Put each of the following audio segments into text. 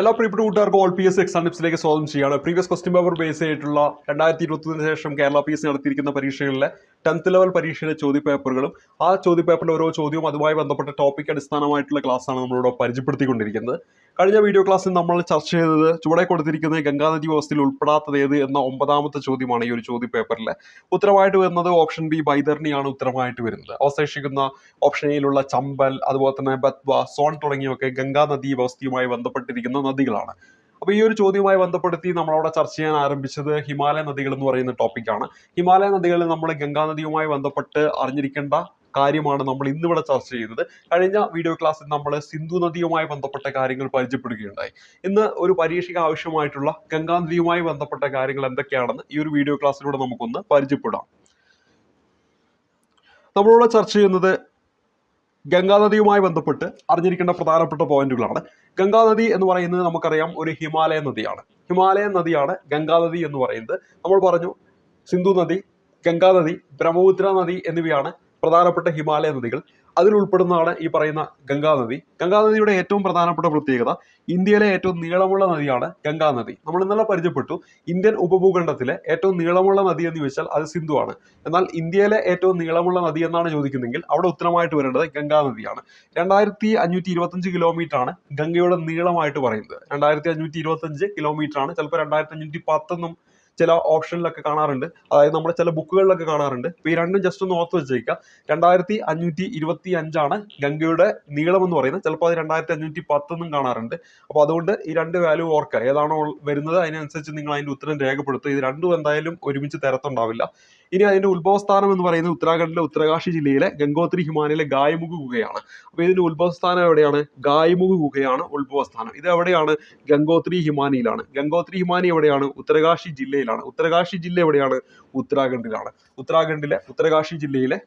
എല്ലാ പ്രിയപ്പെട്ട കൂട്ടുകാർക്കും ഓൾ പി എസ് എക്സാം ടിപ്സിലേക്ക് സ്വാഗതം ചെയ്യുകയാണ്. പ്രീവിയസ് ക്വസ്റ്റ്യൻ പേപ്പർ ബേസ് ചെയ്തിട്ടുള്ള രണ്ടായിരത്തി ഇരുപത്തിന് ശേഷം കേരള പി എസ് നടത്തിയിരിക്കുന്ന പരീക്ഷകളിലെ ടെൻത്ത് ലെവൽ പരീക്ഷയിലെ ചോദ്യപേപ്പറുകളും ആ ചോദ്യപേപ്പറിലെ ഓരോ ചോദ്യവും അതുമായി ബന്ധപ്പെട്ട ടോപ്പിക് അടിസ്ഥാനമായിട്ടുള്ള ക്ലാസ്സാണ് നമ്മളിവിടെ പരിചയപ്പെടുത്തിക്കൊണ്ടിരിക്കുന്നത്. കഴിഞ്ഞ വീഡിയോ ക്ലാസ്സിൽ നമ്മൾ ചർച്ച ചെയ്തത് ചുവടെ കൊടുത്തിരിക്കുന്ന ഗംഗാനദി വ്യവസ്ഥയിൽ ഉൾപ്പെടാത്തത് ഏത് എന്ന ഒമ്പതാമത്തെ ചോദ്യമാണ് ഈ ഒരു ചോദ്യ പേപ്പറിൽ ഉത്തരമായിട്ട് വരുന്നത് ഓപ്ഷൻ ബി ബൈതർണിയാണ് ഉത്തരമായിട്ട് വരുന്നത്. അവശേഷിക്കുന്ന ഓപ്ഷൻ എയിലുള്ള ചമ്പൽ അതുപോലെ തന്നെ ബത്വ സോൺ തുടങ്ങിയൊക്കെ ഗംഗാനദി വ്യവസ്ഥയുമായി ബന്ധപ്പെട്ടിരിക്കുന്ന നദികളാണ്. അപ്പോൾ ഈ ഒരു ചോദ്യവുമായി ബന്ധപ്പെടുത്തി നമ്മളവിടെ ചർച്ച ചെയ്യാൻ ആരംഭിച്ചത് ഹിമാലയ നദികൾ എന്ന് പറയുന്ന ടോപ്പിക്കാണ് ഹിമാലയ നദികളിൽ നമ്മൾ ഗംഗാനദിയുമായി ബന്ധപ്പെട്ട് അറിഞ്ഞിരിക്കേണ്ട കാര്യമാണ് നമ്മൾ ഇന്നിവിടെ ചർച്ച ചെയ്യുന്നത്. കഴിഞ്ഞ വീഡിയോ ക്ലാസ്സിൽ നമ്മൾ സിന്ധു നദിയുമായി ബന്ധപ്പെട്ട കാര്യങ്ങൾ പരിചയപ്പെടുകയുണ്ടായി. ഇന്ന് ഒരു പരീക്ഷയ്ക്ക് ആവശ്യമായിട്ടുള്ള ഗംഗാ നദിയുമായി ബന്ധപ്പെട്ട കാര്യങ്ങൾ എന്തൊക്കെയാണെന്ന് ഈ ഒരു വീഡിയോ ക്ലാസ്സിലൂടെ നമുക്കൊന്ന് പരിചയപ്പെടാം. നമ്മളിവിടെ ചർച്ച ചെയ്യുന്നത് ഗംഗാ നദിയുമായി ബന്ധപ്പെട്ട് അറിഞ്ഞിരിക്കേണ്ട പ്രധാനപ്പെട്ട പോയിന്റുകളാണ്. ഗംഗാനദി എന്ന് പറയുന്നത് നമുക്കറിയാം ഒരു ഹിമാലയ നദിയാണ്. ഹിമാലയൻ നദിയാണ് ഗംഗാ നദി എന്ന് പറയുന്നത്. നമ്മൾ പറഞ്ഞു സിന്ധു നദി ഗംഗാ നദി ബ്രഹ്മപുത്ര നദി എന്നിവയാണ് പ്രധാനപ്പെട്ട ഹിമാലയ നദികൾ. അതിൽ ഉൾപ്പെടുന്നതാണ് ഈ പറയുന്ന ഗംഗാനദി ഗംഗാനദിയുടെ ഏറ്റവും പ്രധാനപ്പെട്ട പ്രത്യേകത ഇന്ത്യയിലെ ഏറ്റവും നീളമുള്ള നദിയാണ് ഗംഗാനദി നമ്മൾ ഇന്നലെ പരിചയപ്പെട്ടു. ഇന്ത്യൻ ഉപഭൂഖണ്ഡത്തിലെ ഏറ്റവും നീളമുള്ള നദി എന്ന് ചോദിച്ചാൽ അത് സിന്ധു ആണ്. എന്നാൽ ഇന്ത്യയിലെ ഏറ്റവും നീളമുള്ള നദി എന്നാണ് ചോദിക്കുന്നതെങ്കിൽ അവിടെ ഉത്തരമായിട്ട് വരേണ്ടത് ഗംഗാ നദിയാണ്. രണ്ടായിരത്തി അഞ്ഞൂറ്റി ഇരുപത്തഞ്ച് കിലോമീറ്റർ ആണ് ഗംഗയുടെ നീളമായിട്ട് പറയുന്നത്. രണ്ടായിരത്തി അഞ്ഞൂറ്റി ഇരുപത്തഞ്ച് കിലോമീറ്റർ ആണ് ചിലപ്പോൾ രണ്ടായിരത്തി അഞ്ഞൂറ്റി പത്തൊന്നും ചില ഓപ്ഷനിലൊക്കെ കാണാറുണ്ട്. അതായത് നമ്മുടെ ചില ബുക്കുകളിലൊക്കെ കാണാറുണ്ട്. അപ്പൊ ഈ രണ്ടും ജസ്റ്റ് ഒന്ന് ഓർത്ത് വെച്ചേക്കുക. രണ്ടായിരത്തി അഞ്ഞൂറ്റി ഇരുപത്തി അഞ്ചാണ് ഗംഗയുടെ നീളം എന്ന് പറയുന്നത്. ചിലപ്പോൾ അത് രണ്ടായിരത്തി അഞ്ഞൂറ്റി പത്തെന്നും കാണാറുണ്ട്. അപ്പോൾ അതുകൊണ്ട് ഈ രണ്ട് വാല്യൂ ഓർക്കുക. ഏതാണോ വരുന്നത് അതിനനുസരിച്ച് നിങ്ങൾ അതിന്റെ ഉത്തരം രേഖപ്പെടുത്തുക. ഇത് രണ്ടും എന്തായാലും ഒരുമിച്ച് തരത്തുണ്ടാവില്ല. ഇനി അതിന്റെ ഉത്ഭവസ്ഥാനം എന്ന് പറയുന്നത് ഉത്തരാഖണ്ഡിലെ ഉത്തരകാശി ജില്ലയിലെ ഗംഗോത്രി ഹിമാലയിലെ ഗായ്മുഖ് ഗുഹയാണ്. അപ്പോൾ ഇതിന്റെ ഉത്ഭവസ്ഥാനം എവിടെയാണ്? ഗായ്മുഖ് ഗുഹയാണ് ഉത്ഭവസ്ഥാനം. ഇത് എവിടെയാണ്? ഗംഗോത്രി ഹിമാനിയിലാണ്. ഗംഗോത്രി ഹിമാനി എവിടെയാണ്? ഉത്തരകാശി ജില്ലയിലാണ്. ഉത്തരകാശി ജില്ല എവിടെയാണ്? ഉത്തരാഖണ്ഡിലാണ്. ഉത്തരാഖണ്ഡിലെ ഉത്തരകാശി ജില്ലയിലെ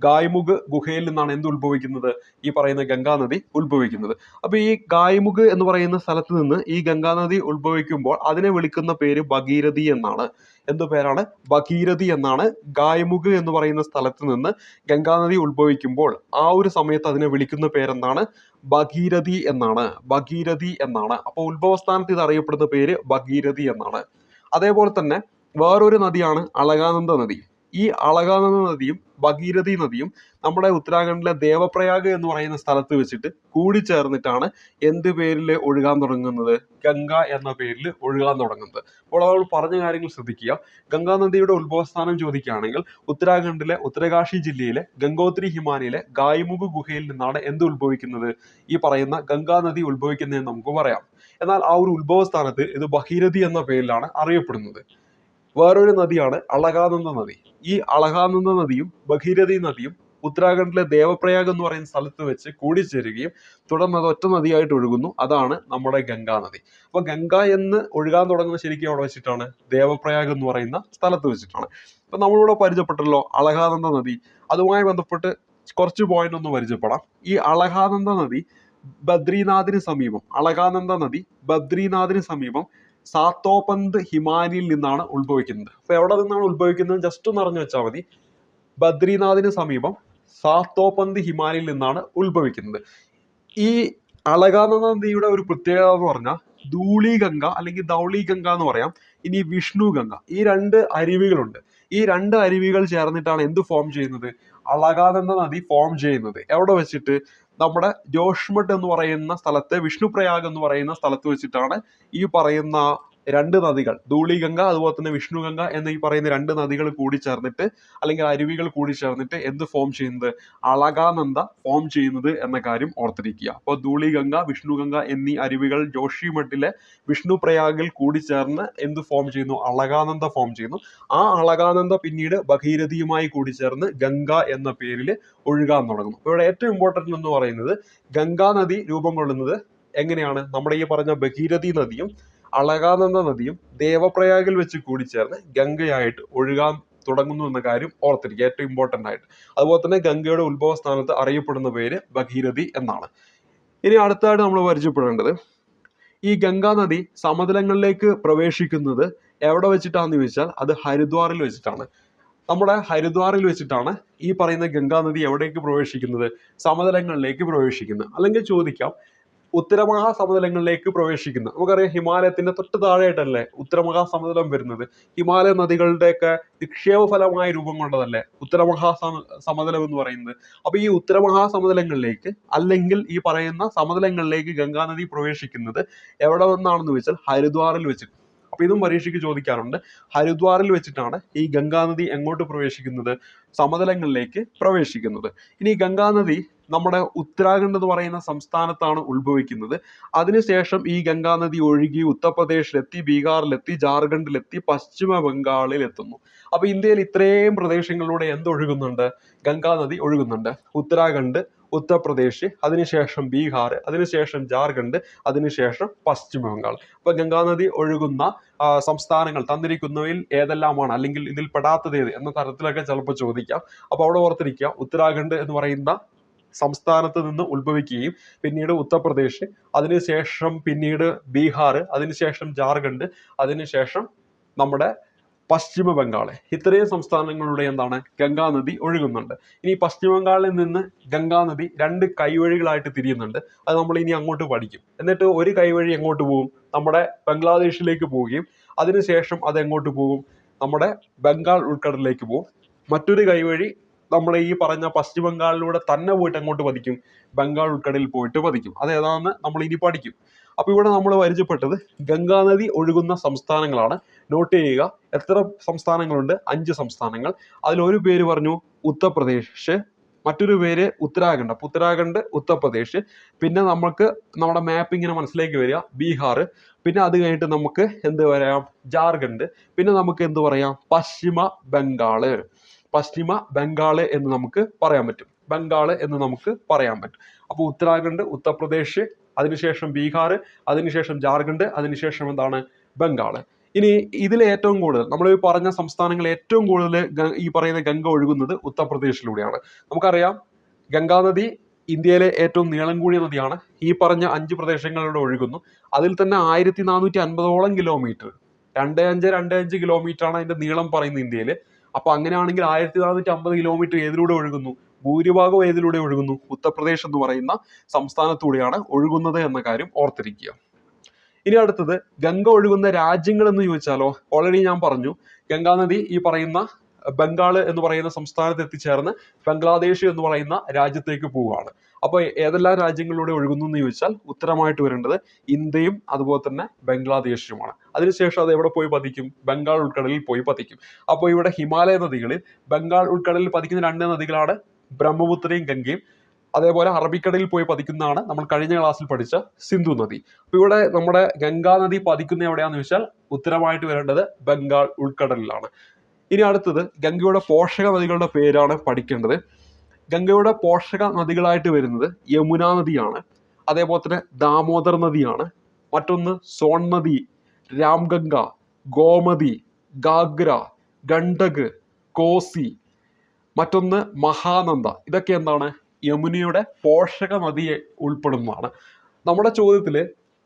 ഗായ്മുഖ് ഗുഹയിൽ നിന്നാണ് എന്ത് ഉത്ഭവിക്കുന്നത്? ഈ പറയുന്ന ഗംഗാ നദി ഉത്ഭവിക്കുന്നത്. അപ്പൊ ഈ ഗായ്മുഖ് എന്ന് പറയുന്ന സ്ഥലത്ത് നിന്ന് ഈ ഗംഗാ നദി ഉത്ഭവിക്കുമ്പോൾ അതിനെ വിളിക്കുന്ന പേര് ഭഗീരഥി എന്നാണ്. എന്ത് പേരാണ്? ഭഗീരഥി എന്നാണ്. ഗായ്മുഖ് എന്ന് പറയുന്ന സ്ഥലത്ത് നിന്ന് ഗംഗാ നദി ഉത്ഭവിക്കുമ്പോൾ ആ ഒരു സമയത്ത് അതിനെ വിളിക്കുന്ന പേരെന്താണ്? ഭഗീരഥി എന്നാണ്. ഭഗീരഥി എന്നാണ്. അപ്പോൾ ഉത്ഭവസ്ഥാനത്ത് ഇത് അറിയപ്പെടുന്ന പേര് ഭഗീരഥി എന്നാണ്. അതേപോലെ തന്നെ വേറൊരു നദിയാണ് അളകാനന്ദ നദി. ഈ അളകാനന്ദ നദിയും ഭഗീരഥി നദിയും നമ്മുടെ ഉത്തരാഖണ്ഡിലെ ദേവപ്രയാഗ് എന്ന് പറയുന്ന സ്ഥലത്ത് വെച്ചിട്ട് കൂടി ചേർന്നിട്ടാണ് എന്ത് പേരിൽ ഒഴുകാൻ തുടങ്ങുന്നത്? ഗംഗ എന്ന പേരിൽ ഒഴുകാൻ തുടങ്ങുന്നത്. അപ്പോൾ നമ്മൾ പറഞ്ഞ കാര്യങ്ങൾ ശ്രദ്ധിക്കുക. ഗംഗാ നദിയുടെ ഉത്ഭവസ്ഥാനം ചോദിക്കുകയാണെങ്കിൽ ഉത്തരാഖണ്ഡിലെ ഉത്തരകാശി ജില്ലയിലെ ഗംഗോത്രി ഹിമാനിയിലെ ഗായ്മുഖ് ഗുഹയിൽ നിന്നാണ് എന്ത് ഉത്ഭവിക്കുന്നത്? ഈ പറയുന്ന ഗംഗാ നദി ഉത്ഭവിക്കുന്നതെന്ന് നമുക്ക് പറയാം. എന്നാൽ ആ ഒരു ഉത്ഭവസ്ഥാനത്ത് ഇത് ഭഗീരഥി എന്ന പേരിലാണ് അറിയപ്പെടുന്നത്. വേറൊരു നദിയാണ് അളകാനന്ദ നദി. ഈ അളകാനന്ദ നദിയും ഭഗീരഥി നദിയും ഉത്തരാഖണ്ഡിലെ ദേവപ്രയാഗ് എന്ന് പറയുന്ന സ്ഥലത്ത് വെച്ച് കൂടിച്ചേരുകയും തുടർന്ന് അത് ഒറ്റ നദിയായിട്ട് ഒഴുകുന്നു. അതാണ് നമ്മുടെ ഗംഗാ നദി. അപ്പൊ ഗംഗ എന്ന് ഒഴുകാൻ തുടങ്ങുന്നത് ശരിക്കും അവിടെ വെച്ചിട്ടാണ്? ദേവപ്രയാഗ് എന്ന് പറയുന്ന സ്ഥലത്ത് വെച്ചിട്ടാണ്. അപ്പൊ നമ്മളിവിടെ പരിചയപ്പെട്ടല്ലോ അളകാനന്ദ നദി. അതുമായി ബന്ധപ്പെട്ട് കുറച്ച് പോയിന്റ് ഒന്ന് പരിചയപ്പെടാം. ഈ അളകാനന്ദ നദി ബദ്രീനാഥിന് സമീപം. അളകാനന്ദ നദി ബദ്രീനാഥിന് സമീപം സാത്തോപന്ത് ഹിമാനിയിൽ നിന്നാണ് ഉത്ഭവിക്കുന്നത്. അപ്പൊ എവിടെ നിന്നാണ് ഉത്ഭവിക്കുന്നത്? ജസ്റ്റ് ഒന്ന് അറിഞ്ഞു വെച്ചാൽ മതി. ബദ്രീനാഥിന് സമീപം സാത്തോപന്ത് ഹിമാനിയിൽ നിന്നാണ് ഉത്ഭവിക്കുന്നത്. ഈ അളകാനന്ദ നദിയുടെ ഒരു പ്രത്യേകത എന്ന് പറഞ്ഞാൽ ധൂളി ഗംഗ അല്ലെങ്കിൽ ധൗളി ഗംഗ എന്ന് പറയാം. ഇനി വിഷ്ണു ഗംഗ ഈ രണ്ട് അരുവികളുണ്ട്. ഈ രണ്ട് അരുവികൾ ചേർന്നിട്ടാണ് എന്ത് ഫോം ചെയ്യുന്നത്? അളകാനന്ദ നദി ഫോം ചെയ്യുന്നത്. എവിടെ വെച്ചിട്ട്? നമ്മുടെ ജോഷ്മഠ് എന്ന് പറയുന്ന സ്ഥലത്തെ വിഷ്ണുപ്രയാഗ് എന്ന് പറയുന്ന സ്ഥലത്ത് വെച്ചിട്ടാണ് ഈ പറയുന്ന രണ്ട് നദികൾ ധൂളിഗംഗ അതുപോലെ തന്നെ വിഷ്ണു ഗംഗ എന്ന ഈ പറയുന്ന രണ്ട് നദികൾ കൂടി ചേർന്നിട്ട് അല്ലെങ്കിൽ അരുവികൾ കൂടി ചേർന്നിട്ട് എന്ത് ഫോം ചെയ്യുന്നത്? അളകാനന്ദ ഫോം ചെയ്യുന്നത് എന്ന കാര്യം ഓർത്തിരിക്കുക. അപ്പോൾ ധൂളിഗംഗ വിഷ്ണുഗംഗ എന്നീ അരുവികൾ ജോഷിമഠിലെ വിഷ്ണുപ്രയാഗിൽ കൂടി ചേർന്ന് എന്ത് ഫോം ചെയ്യുന്നു? അളകാനന്ദ ഫോം ചെയ്യുന്നു. ആ അളകാനന്ദ പിന്നീട് ഭഗീരഥിയുമായി കൂടി ചേർന്ന് ഗംഗ എന്ന പേരിൽ ഒഴുകാൻ അപ്പോൾ ഇവിടെ ഏറ്റവും ഇമ്പോർട്ടന്റ് എന്ന് പറയുന്നത് ഗംഗാ നദി രൂപം കൊള്ളുന്നത് എങ്ങനെയാണ്? നമ്മുടെ ഈ പറഞ്ഞ ഭഗീരഥി നദിയും അളകാനന്ദ നദിയും ദേവപ്രയാഗിൽ വെച്ച് കൂടിച്ചേർന്ന് ഗംഗയായിട്ട് ഒഴുകാൻ തുടങ്ങുന്നു എന്ന കാര്യം ഓർത്തിരിക്കുക. ഏറ്റവും ഇമ്പോർട്ടന്റ് ആയിട്ട്. അതുപോലെ തന്നെ ഗംഗയുടെ ഉത്ഭവ സ്ഥാനത്ത് അറിയപ്പെടുന്ന പേര് ഭഗീരഥി എന്നാണ്. ഇനി അടുത്തായിട്ട് നമ്മൾ പരിചയപ്പെടേണ്ടത് ഈ ഗംഗാ നദി സമതലങ്ങളിലേക്ക് പ്രവേശിക്കുന്നത് എവിടെ വെച്ചിട്ടാന്ന് ചോദിച്ചാൽ അത് ഹരിദ്വാറിൽ വെച്ചിട്ടാണ്. നമ്മുടെ ഹരിദ്വാറിൽ വെച്ചിട്ടാണ് ഈ പറയുന്ന ഗംഗാ നദി എവിടേക്ക് പ്രവേശിക്കുന്നത്? സമതലങ്ങളിലേക്ക് പ്രവേശിക്കുന്നത്. അല്ലെങ്കിൽ ചോദിക്കാം ഉത്തരമഹാസമതലങ്ങളിലേക്ക് പ്രവേശിക്കുന്ന നമുക്കറിയാം ഹിമാലയത്തിന്റെ തൊട്ട് താഴെയായിട്ടല്ലേ ഉത്തരമഹാസമതലം വരുന്നത്. ഹിമാലയ നദികളുടെയൊക്കെ നിക്ഷേപ ഫലമായ രൂപം കൊണ്ടതല്ലേ ഉത്തരമഹാസമ സമതലം എന്ന് പറയുന്നത്. അപ്പൊ ഈ ഉത്തരമഹാസമതലങ്ങളിലേക്ക് അല്ലെങ്കിൽ ഈ പറയുന്ന സമതലങ്ങളിലേക്ക് ഗംഗാനദി പ്രവേശിക്കുന്നത് എവിടെ നിന്നാണെന്ന് വെച്ചാൽ ഹരിദ്വാറിൽ വെച്ചിട്ട്. അപ്പൊ ഇതും പരീക്ഷയ്ക്ക് ചോദിക്കാറുണ്ട്. ഹരിദ്വാറിൽ വെച്ചിട്ടാണ് ഈ ഗംഗാനദി എങ്ങോട്ട് പ്രവേശിക്കുന്നത്? സമതലങ്ങളിലേക്ക് പ്രവേശിക്കുന്നത്. ഇനി ഗംഗാനദി നമ്മുടെ ഉത്തരാഖണ്ഡ് എന്ന് പറയുന്ന സംസ്ഥാനത്താണ് ഉത്ഭവിക്കുന്നത്. അതിനുശേഷം ഈ ഗംഗാനദി ഒഴുകി ഉത്തർപ്രദേശിലെത്തി ബീഹാറിലെത്തി ജാർഖണ്ഡിലെത്തി പശ്ചിമ ബംഗാളിൽ എത്തുന്നു അപ്പൊ ഇന്ത്യയിൽ ഇത്രയും പ്രദേശങ്ങളിലൂടെ എന്തൊഴുകുന്നുണ്ട്? ഗംഗാനദി ഒഴുകുന്നുണ്ട്. ഉത്തരാഖണ്ഡ് ഉത്തർപ്രദേശ് അതിനുശേഷം ബീഹാർ അതിനുശേഷം ജാർഖണ്ഡ് അതിനുശേഷം പശ്ചിമ ബംഗാൾ. അപ്പൊ ഗംഗാനദി ഒഴുകുന്ന സംസ്ഥാനങ്ങൾ തന്നിരിക്കുന്നവയിൽ ഏതെല്ലാമാണ്? അല്ലെങ്കിൽ ഇതിൽ പെടാത്തത് ഏത്? എന്ന തരത്തിലൊക്കെ ചിലപ്പോൾ ചോദിക്കാം. അപ്പൊ അവിടെ ഓർത്തിരിക്കുക ഉത്തരാഖണ്ഡ് എന്ന് പറയുന്ന സംസ്ഥാനത്ത് നിന്ന് ഉത്ഭവിക്കുകയും പിന്നീട് ഉത്തർപ്രദേശ് അതിനുശേഷം പിന്നീട് ബീഹാർ അതിനുശേഷം ജാർഖണ്ഡ് അതിനുശേഷം നമ്മുടെ പശ്ചിമ ബംഗാൾ ഇത്രയും സംസ്ഥാനങ്ങളുടെ എന്താണ്? ഗംഗാനദി ഒഴുകുന്നുണ്ട്. ഇനി പശ്ചിമ ബംഗാളിൽ നിന്ന് ഗംഗാനദി രണ്ട് കൈവഴികളായിട്ട് തിരിയുന്നുണ്ട്. അത് നമ്മൾ ഇനി അങ്ങോട്ട് പഠിക്കും. എന്നിട്ട് ഒരു കൈവഴി എങ്ങോട്ട് പോകും? നമ്മുടെ ബംഗ്ലാദേശിലേക്ക് പോവുകയും അതിനുശേഷം അത് എങ്ങോട്ട് പോകും? നമ്മുടെ ബംഗാൾ ഉൾക്കടലിലേക്ക് പോകും. മറ്റൊരു കൈവഴി നമ്മൾ ഈ പറഞ്ഞ പശ്ചിമ ബംഗാളിലൂടെ തന്നെ പോയിട്ട് അങ്ങോട്ട് പതിക്കും? ബംഗാൾ ഉൾക്കടലിൽ പോയിട്ട് പതിക്കും. അത് ഏതാണെന്ന് നമ്മൾ ഇനി പഠിക്കും. അപ്പൊ ഇവിടെ നമ്മൾ പരിചയപ്പെട്ടത് ഗംഗാനദി ഒഴുകുന്ന സംസ്ഥാനങ്ങളാണ്. നോട്ട് ചെയ്യുക. എത്ര സംസ്ഥാനങ്ങളുണ്ട്? അഞ്ച് സംസ്ഥാനങ്ങൾ. അതിൽ ഒരു പേര് പറഞ്ഞു ഉത്തർപ്രദേശ് മറ്റൊരു പേര് ഉത്തരാഖണ്ഡ്. അപ്പൊ ഉത്തരാഖണ്ഡ് ഉത്തർപ്രദേശ്. പിന്നെ നമുക്ക് നമ്മുടെ മാപ്പ് ഇങ്ങനെ മനസ്സിലേക്ക് വരിക. ബീഹാർ. പിന്നെ അത് കഴിഞ്ഞിട്ട് നമുക്ക് എന്ത് പറയാം? ജാർഖണ്ഡ്. പിന്നെ നമുക്ക് എന്ത് പറയാം? പശ്ചിമ ബംഗാൾ പശ്ചിമ ബംഗാൾ എന്ന് നമുക്ക് പറയാൻ പറ്റും. ബംഗാൾ എന്ന് നമുക്ക് പറയാൻ പറ്റും. അപ്പോൾ ഉത്തരാഖണ്ഡ് ഉത്തർപ്രദേശ് അതിനുശേഷം ബീഹാർ അതിനുശേഷം ജാർഖണ്ഡ് അതിനുശേഷം എന്താണ്? ബംഗാൾ. ഇനി ഇതിൽ ഏറ്റവും കൂടുതൽ നമ്മൾ ഈ പറഞ്ഞ സംസ്ഥാനങ്ങളിൽ ഏറ്റവും കൂടുതൽ ഈ പറയുന്ന ഗംഗ ഒഴുകുന്നത് ഉത്തർപ്രദേശിലൂടെയാണ്. നമുക്കറിയാം ഗംഗാനദി ഇന്ത്യയിലെ ഏറ്റവും നീളം കൂടിയ നദിയാണ്. ഈ പറഞ്ഞ അഞ്ച് പ്രദേശങ്ങളിലൂടെ ഒഴുകുന്നു. അതിൽ തന്നെ ആയിരത്തി നാനൂറ്റി അൻപതോളം കിലോമീറ്റർ രണ്ട് അഞ്ച് രണ്ട് അഞ്ച് ആണ് അതിന്റെ നീളം പറയുന്നത് ഇന്ത്യയിൽ അപ്പൊ അങ്ങനെയാണെങ്കിൽ ആയിരത്തി നാനൂറ്റി അമ്പത് കിലോമീറ്റർ ഏതിലൂടെ ഒഴുകുന്നു? ഭൂരിഭാഗം ഏതിലൂടെ ഒഴുകുന്നു? ഉത്തർപ്രദേശ് എന്ന് പറയുന്ന സംസ്ഥാനത്തൂടെയാണ് ഒഴുകുന്നത് എന്ന കാര്യം ഓർത്തിരിക്കുക. ഇനി അടുത്തത് ഗംഗ ഒഴുകുന്ന രാജ്യങ്ങൾ എന്ന് ചോദിച്ചാലോ? ഓൾറെഡി ഞാൻ പറഞ്ഞു. ഗംഗാനദി ഈ പറയുന്ന ബംഗാൾ എന്ന് പറയുന്ന സംസ്ഥാനത്ത് എത്തിച്ചേർന്ന് ബംഗ്ലാദേശ് എന്ന് പറയുന്ന രാജ്യത്തേക്ക് പോവുകയാണ്. അപ്പോൾ ഏതെല്ലാം രാജ്യങ്ങളിലൂടെ ഒഴുകുന്നു എന്ന് ചോദിച്ചാൽ ഉത്തരമായിട്ട് വരേണ്ടത് ഇന്ത്യയും അതുപോലെ തന്നെ ബംഗ്ലാദേശുമാണ്. അതിനുശേഷം അത് എവിടെ പോയി പതിക്കും? ബംഗാൾ ഉൾക്കടലിൽ പോയി പതിക്കും. അപ്പോൾ ഇവിടെ ഹിമാലയ നദികളിൽ ബംഗാൾ ഉൾക്കടലിൽ പതിക്കുന്ന രണ്ട് നദികളാണ് ബ്രഹ്മപുത്രയും ഗംഗയും. അതേപോലെ അറബിക്കടലിൽ പോയി പതിക്കുന്നതാണ് നമ്മൾ കഴിഞ്ഞ ക്ലാസ്സിൽ പഠിച്ച സിന്ധു നദി. അപ്പൊ ഇവിടെ നമ്മുടെ ഗംഗാ നദി പതിക്കുന്ന എവിടെയാന്ന് വെച്ചാൽ ഉത്തരമായിട്ട് വരേണ്ടത് ബംഗാൾ ഉൾക്കടലിലാണ്. ഇനി അടുത്തത് ഗംഗയുടെ പോഷക നദികളുടെ പേരാണ് പഠിക്കേണ്ടത്. ഗംഗയുടെ പോഷക നദികളായിട്ട് വരുന്നത് യമുന നദിയാണ്. അതേപോലെ തന്നെ ദാമോദർ നദിയാണ്. മറ്റൊന്ന് സോൺ നദി രാംഗംഗ ഗോമതി ഗാഗ്ര ഗണ്ഡക് കോസി. മറ്റൊന്ന് മഹാനന്ദ. ഇതൊക്കെ എന്താണ്? യമുനയുടെ പോഷക നദിയെ ഉൾപ്പെടുന്നതാണ്. നമ്മുടെ ചോദ്യത്തിൽ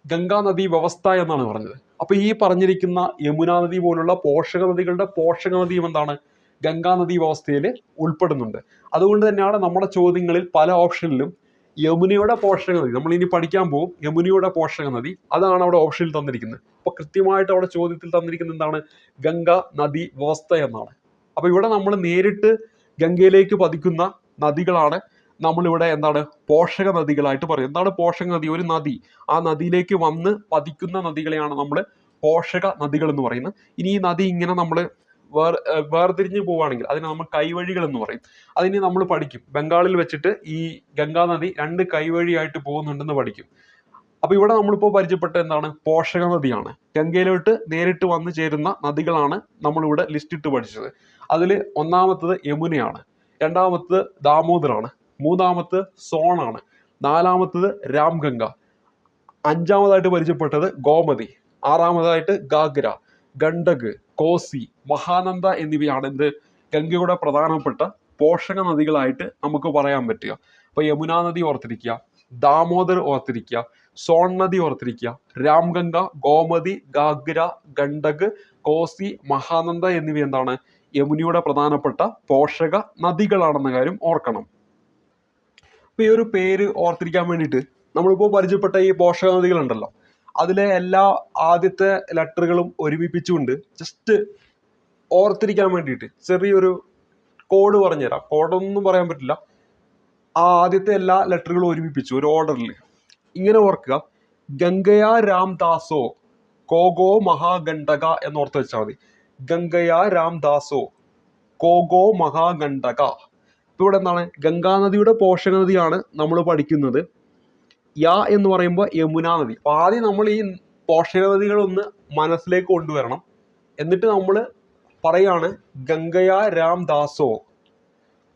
ഗംഗാ നദി വ്യവസ്ഥ എന്നാണ് പറഞ്ഞത്. അപ്പൊ ഈ പറഞ്ഞിരിക്കുന്ന യമുന നദി പോലുള്ള പോഷക നദികളുടെ പോഷക നദിയും എന്താണ്? ഗംഗാ നദി വ്യവസ്ഥയിൽ ഉൾപ്പെടുന്നുണ്ട്. അതുകൊണ്ട് തന്നെയാണ് നമ്മുടെ ചോദ്യങ്ങളിൽ പല ഓപ്ഷനിലും യമുനയുടെ പോഷക നദി നമ്മൾ ഇനി പഠിക്കാൻ പോകും യമുനയുടെ പോഷക നദി. അതാണ് അവിടെ ഓപ്ഷനിൽ തന്നിരിക്കുന്നത്. അപ്പൊ കൃത്യമായിട്ട് അവിടെ ചോദ്യത്തിൽ തന്നിരിക്കുന്നത് എന്താണ്? ഗംഗ നദി വ്യവസ്ഥ എന്നാണ്. അപ്പൊ ഇവിടെ നമ്മൾ നേരിട്ട് ഗംഗയിലേക്ക് പതിക്കുന്ന നദികളാണ് നമ്മളിവിടെ എന്താണ് പോഷക നദികളായിട്ട് പറയും. എന്താണ് പോഷക നദി? ഒരു നദി. ആ നദിയിലേക്ക് വന്ന് പതിക്കുന്ന നദികളെയാണ് നമ്മൾ പോഷക നദികൾ എന്ന് പറയുന്നത്. ഇനി ഈ നദി ഇങ്ങനെ നമ്മൾ വേർ വേർതിരിഞ്ഞ് പോവുകയാണെങ്കിൽ അതിനെ നമ്മൾ കൈവഴികൾ എന്ന് പറയും. അതിനെ നമ്മൾ പഠിക്കും. ബംഗാളിൽ വെച്ചിട്ട് ഈ ഗംഗാ നദി രണ്ട് കൈവഴിയായിട്ട് പോകുന്നുണ്ടെന്ന് പഠിക്കും. അപ്പൊ ഇവിടെ നമ്മളിപ്പോൾ പരിചയപ്പെട്ട എന്താണ്? പോഷക നദിയാണ്. ഗംഗയിലോട്ട് നേരിട്ട് വന്നു ചേരുന്ന നദികളാണ് നമ്മളിവിടെ ലിസ്റ്റ് ഇട്ട് പഠിച്ചത്. അതിൽ ഒന്നാമത്തത് യമുനയാണ്. രണ്ടാമത്തത് ദാമോദറാണ് മൂന്നാമത്തത് സോണാണ്. നാലാമത്തത് രാംഗംഗ. അഞ്ചാമതായിട്ട് പരിചയപ്പെട്ടത് ഗോമതി. ആറാമതായിട്ട് ഗാഗ്ര ഗണ്ഡക് കോസി മഹാനന്ദ എന്നിവയാണ് എന്ത് ഗംഗയുടെ പ്രധാനപ്പെട്ട പോഷക നദികളായിട്ട് നമുക്ക് പറയാൻ പറ്റുക. അപ്പൊ യമുന നദി ഓർത്തിരിക്കുക ദാമോദർ ഓർത്തിരിക്കുക സോൺ നദി ഓർത്തിരിക്കുക രാംഗംഗ ഗോമതി ഗാഗ്ര ഗണ്ഡക് കോസി മഹാനന്ദ എന്നിവ എന്താണ്? യമുനയുടെ പ്രധാനപ്പെട്ട പോഷക നദികളാണെന്ന കാര്യം ഓർക്കണം. അപ്പൊ ഈ ഒരു പേര് ഓർത്തിരിക്കാൻ വേണ്ടിയിട്ട് നമ്മളിപ്പോൾ പരിചയപ്പെട്ട ഈ പോഷക നദികളുണ്ടല്ലോ അതിലെ എല്ലാ ആദ്യത്തെ ലെറ്ററുകളും ഒരുമിപ്പിച്ചുകൊണ്ട് ജസ്റ്റ് ഓർത്തിരിക്കാൻ വേണ്ടിയിട്ട് ചെറിയൊരു കോഡ് പറഞ്ഞുതരാം. കോഡൊന്നും പറയാൻ പറ്റില്ല. ആ ആദ്യത്തെ എല്ലാ ലെറ്ററുകളും ഒരുമിപ്പിച്ചു ഒരു ഓർഡറിൽ ഇങ്ങനെ ഓർക്കുക. ഗംഗയ രാംദാസോ കോഗോ മഹാഗണ്ഡക എന്നോർത്ത് വെച്ചാൽ മതി. ഗംഗയ രാംദാസോ കോഗോ മഹാഗണ്ഡക. ഇവിടെ എന്താണ്? ഗംഗാനദിയുടെ പോഷക നദിയാണ് നമ്മൾ പഠിക്കുന്നത്. യാ എന്ന് പറയുമ്പോൾ യമുന നദി. അപ്പൊ ആദ്യം നമ്മൾ ഈ പോഷക നദികളൊന്ന് മനസ്സിലേക്ക് കൊണ്ടുവരണം. എന്നിട്ട് നമ്മൾ പറയാണ് ഗംഗയാ രാം രാംദാസോ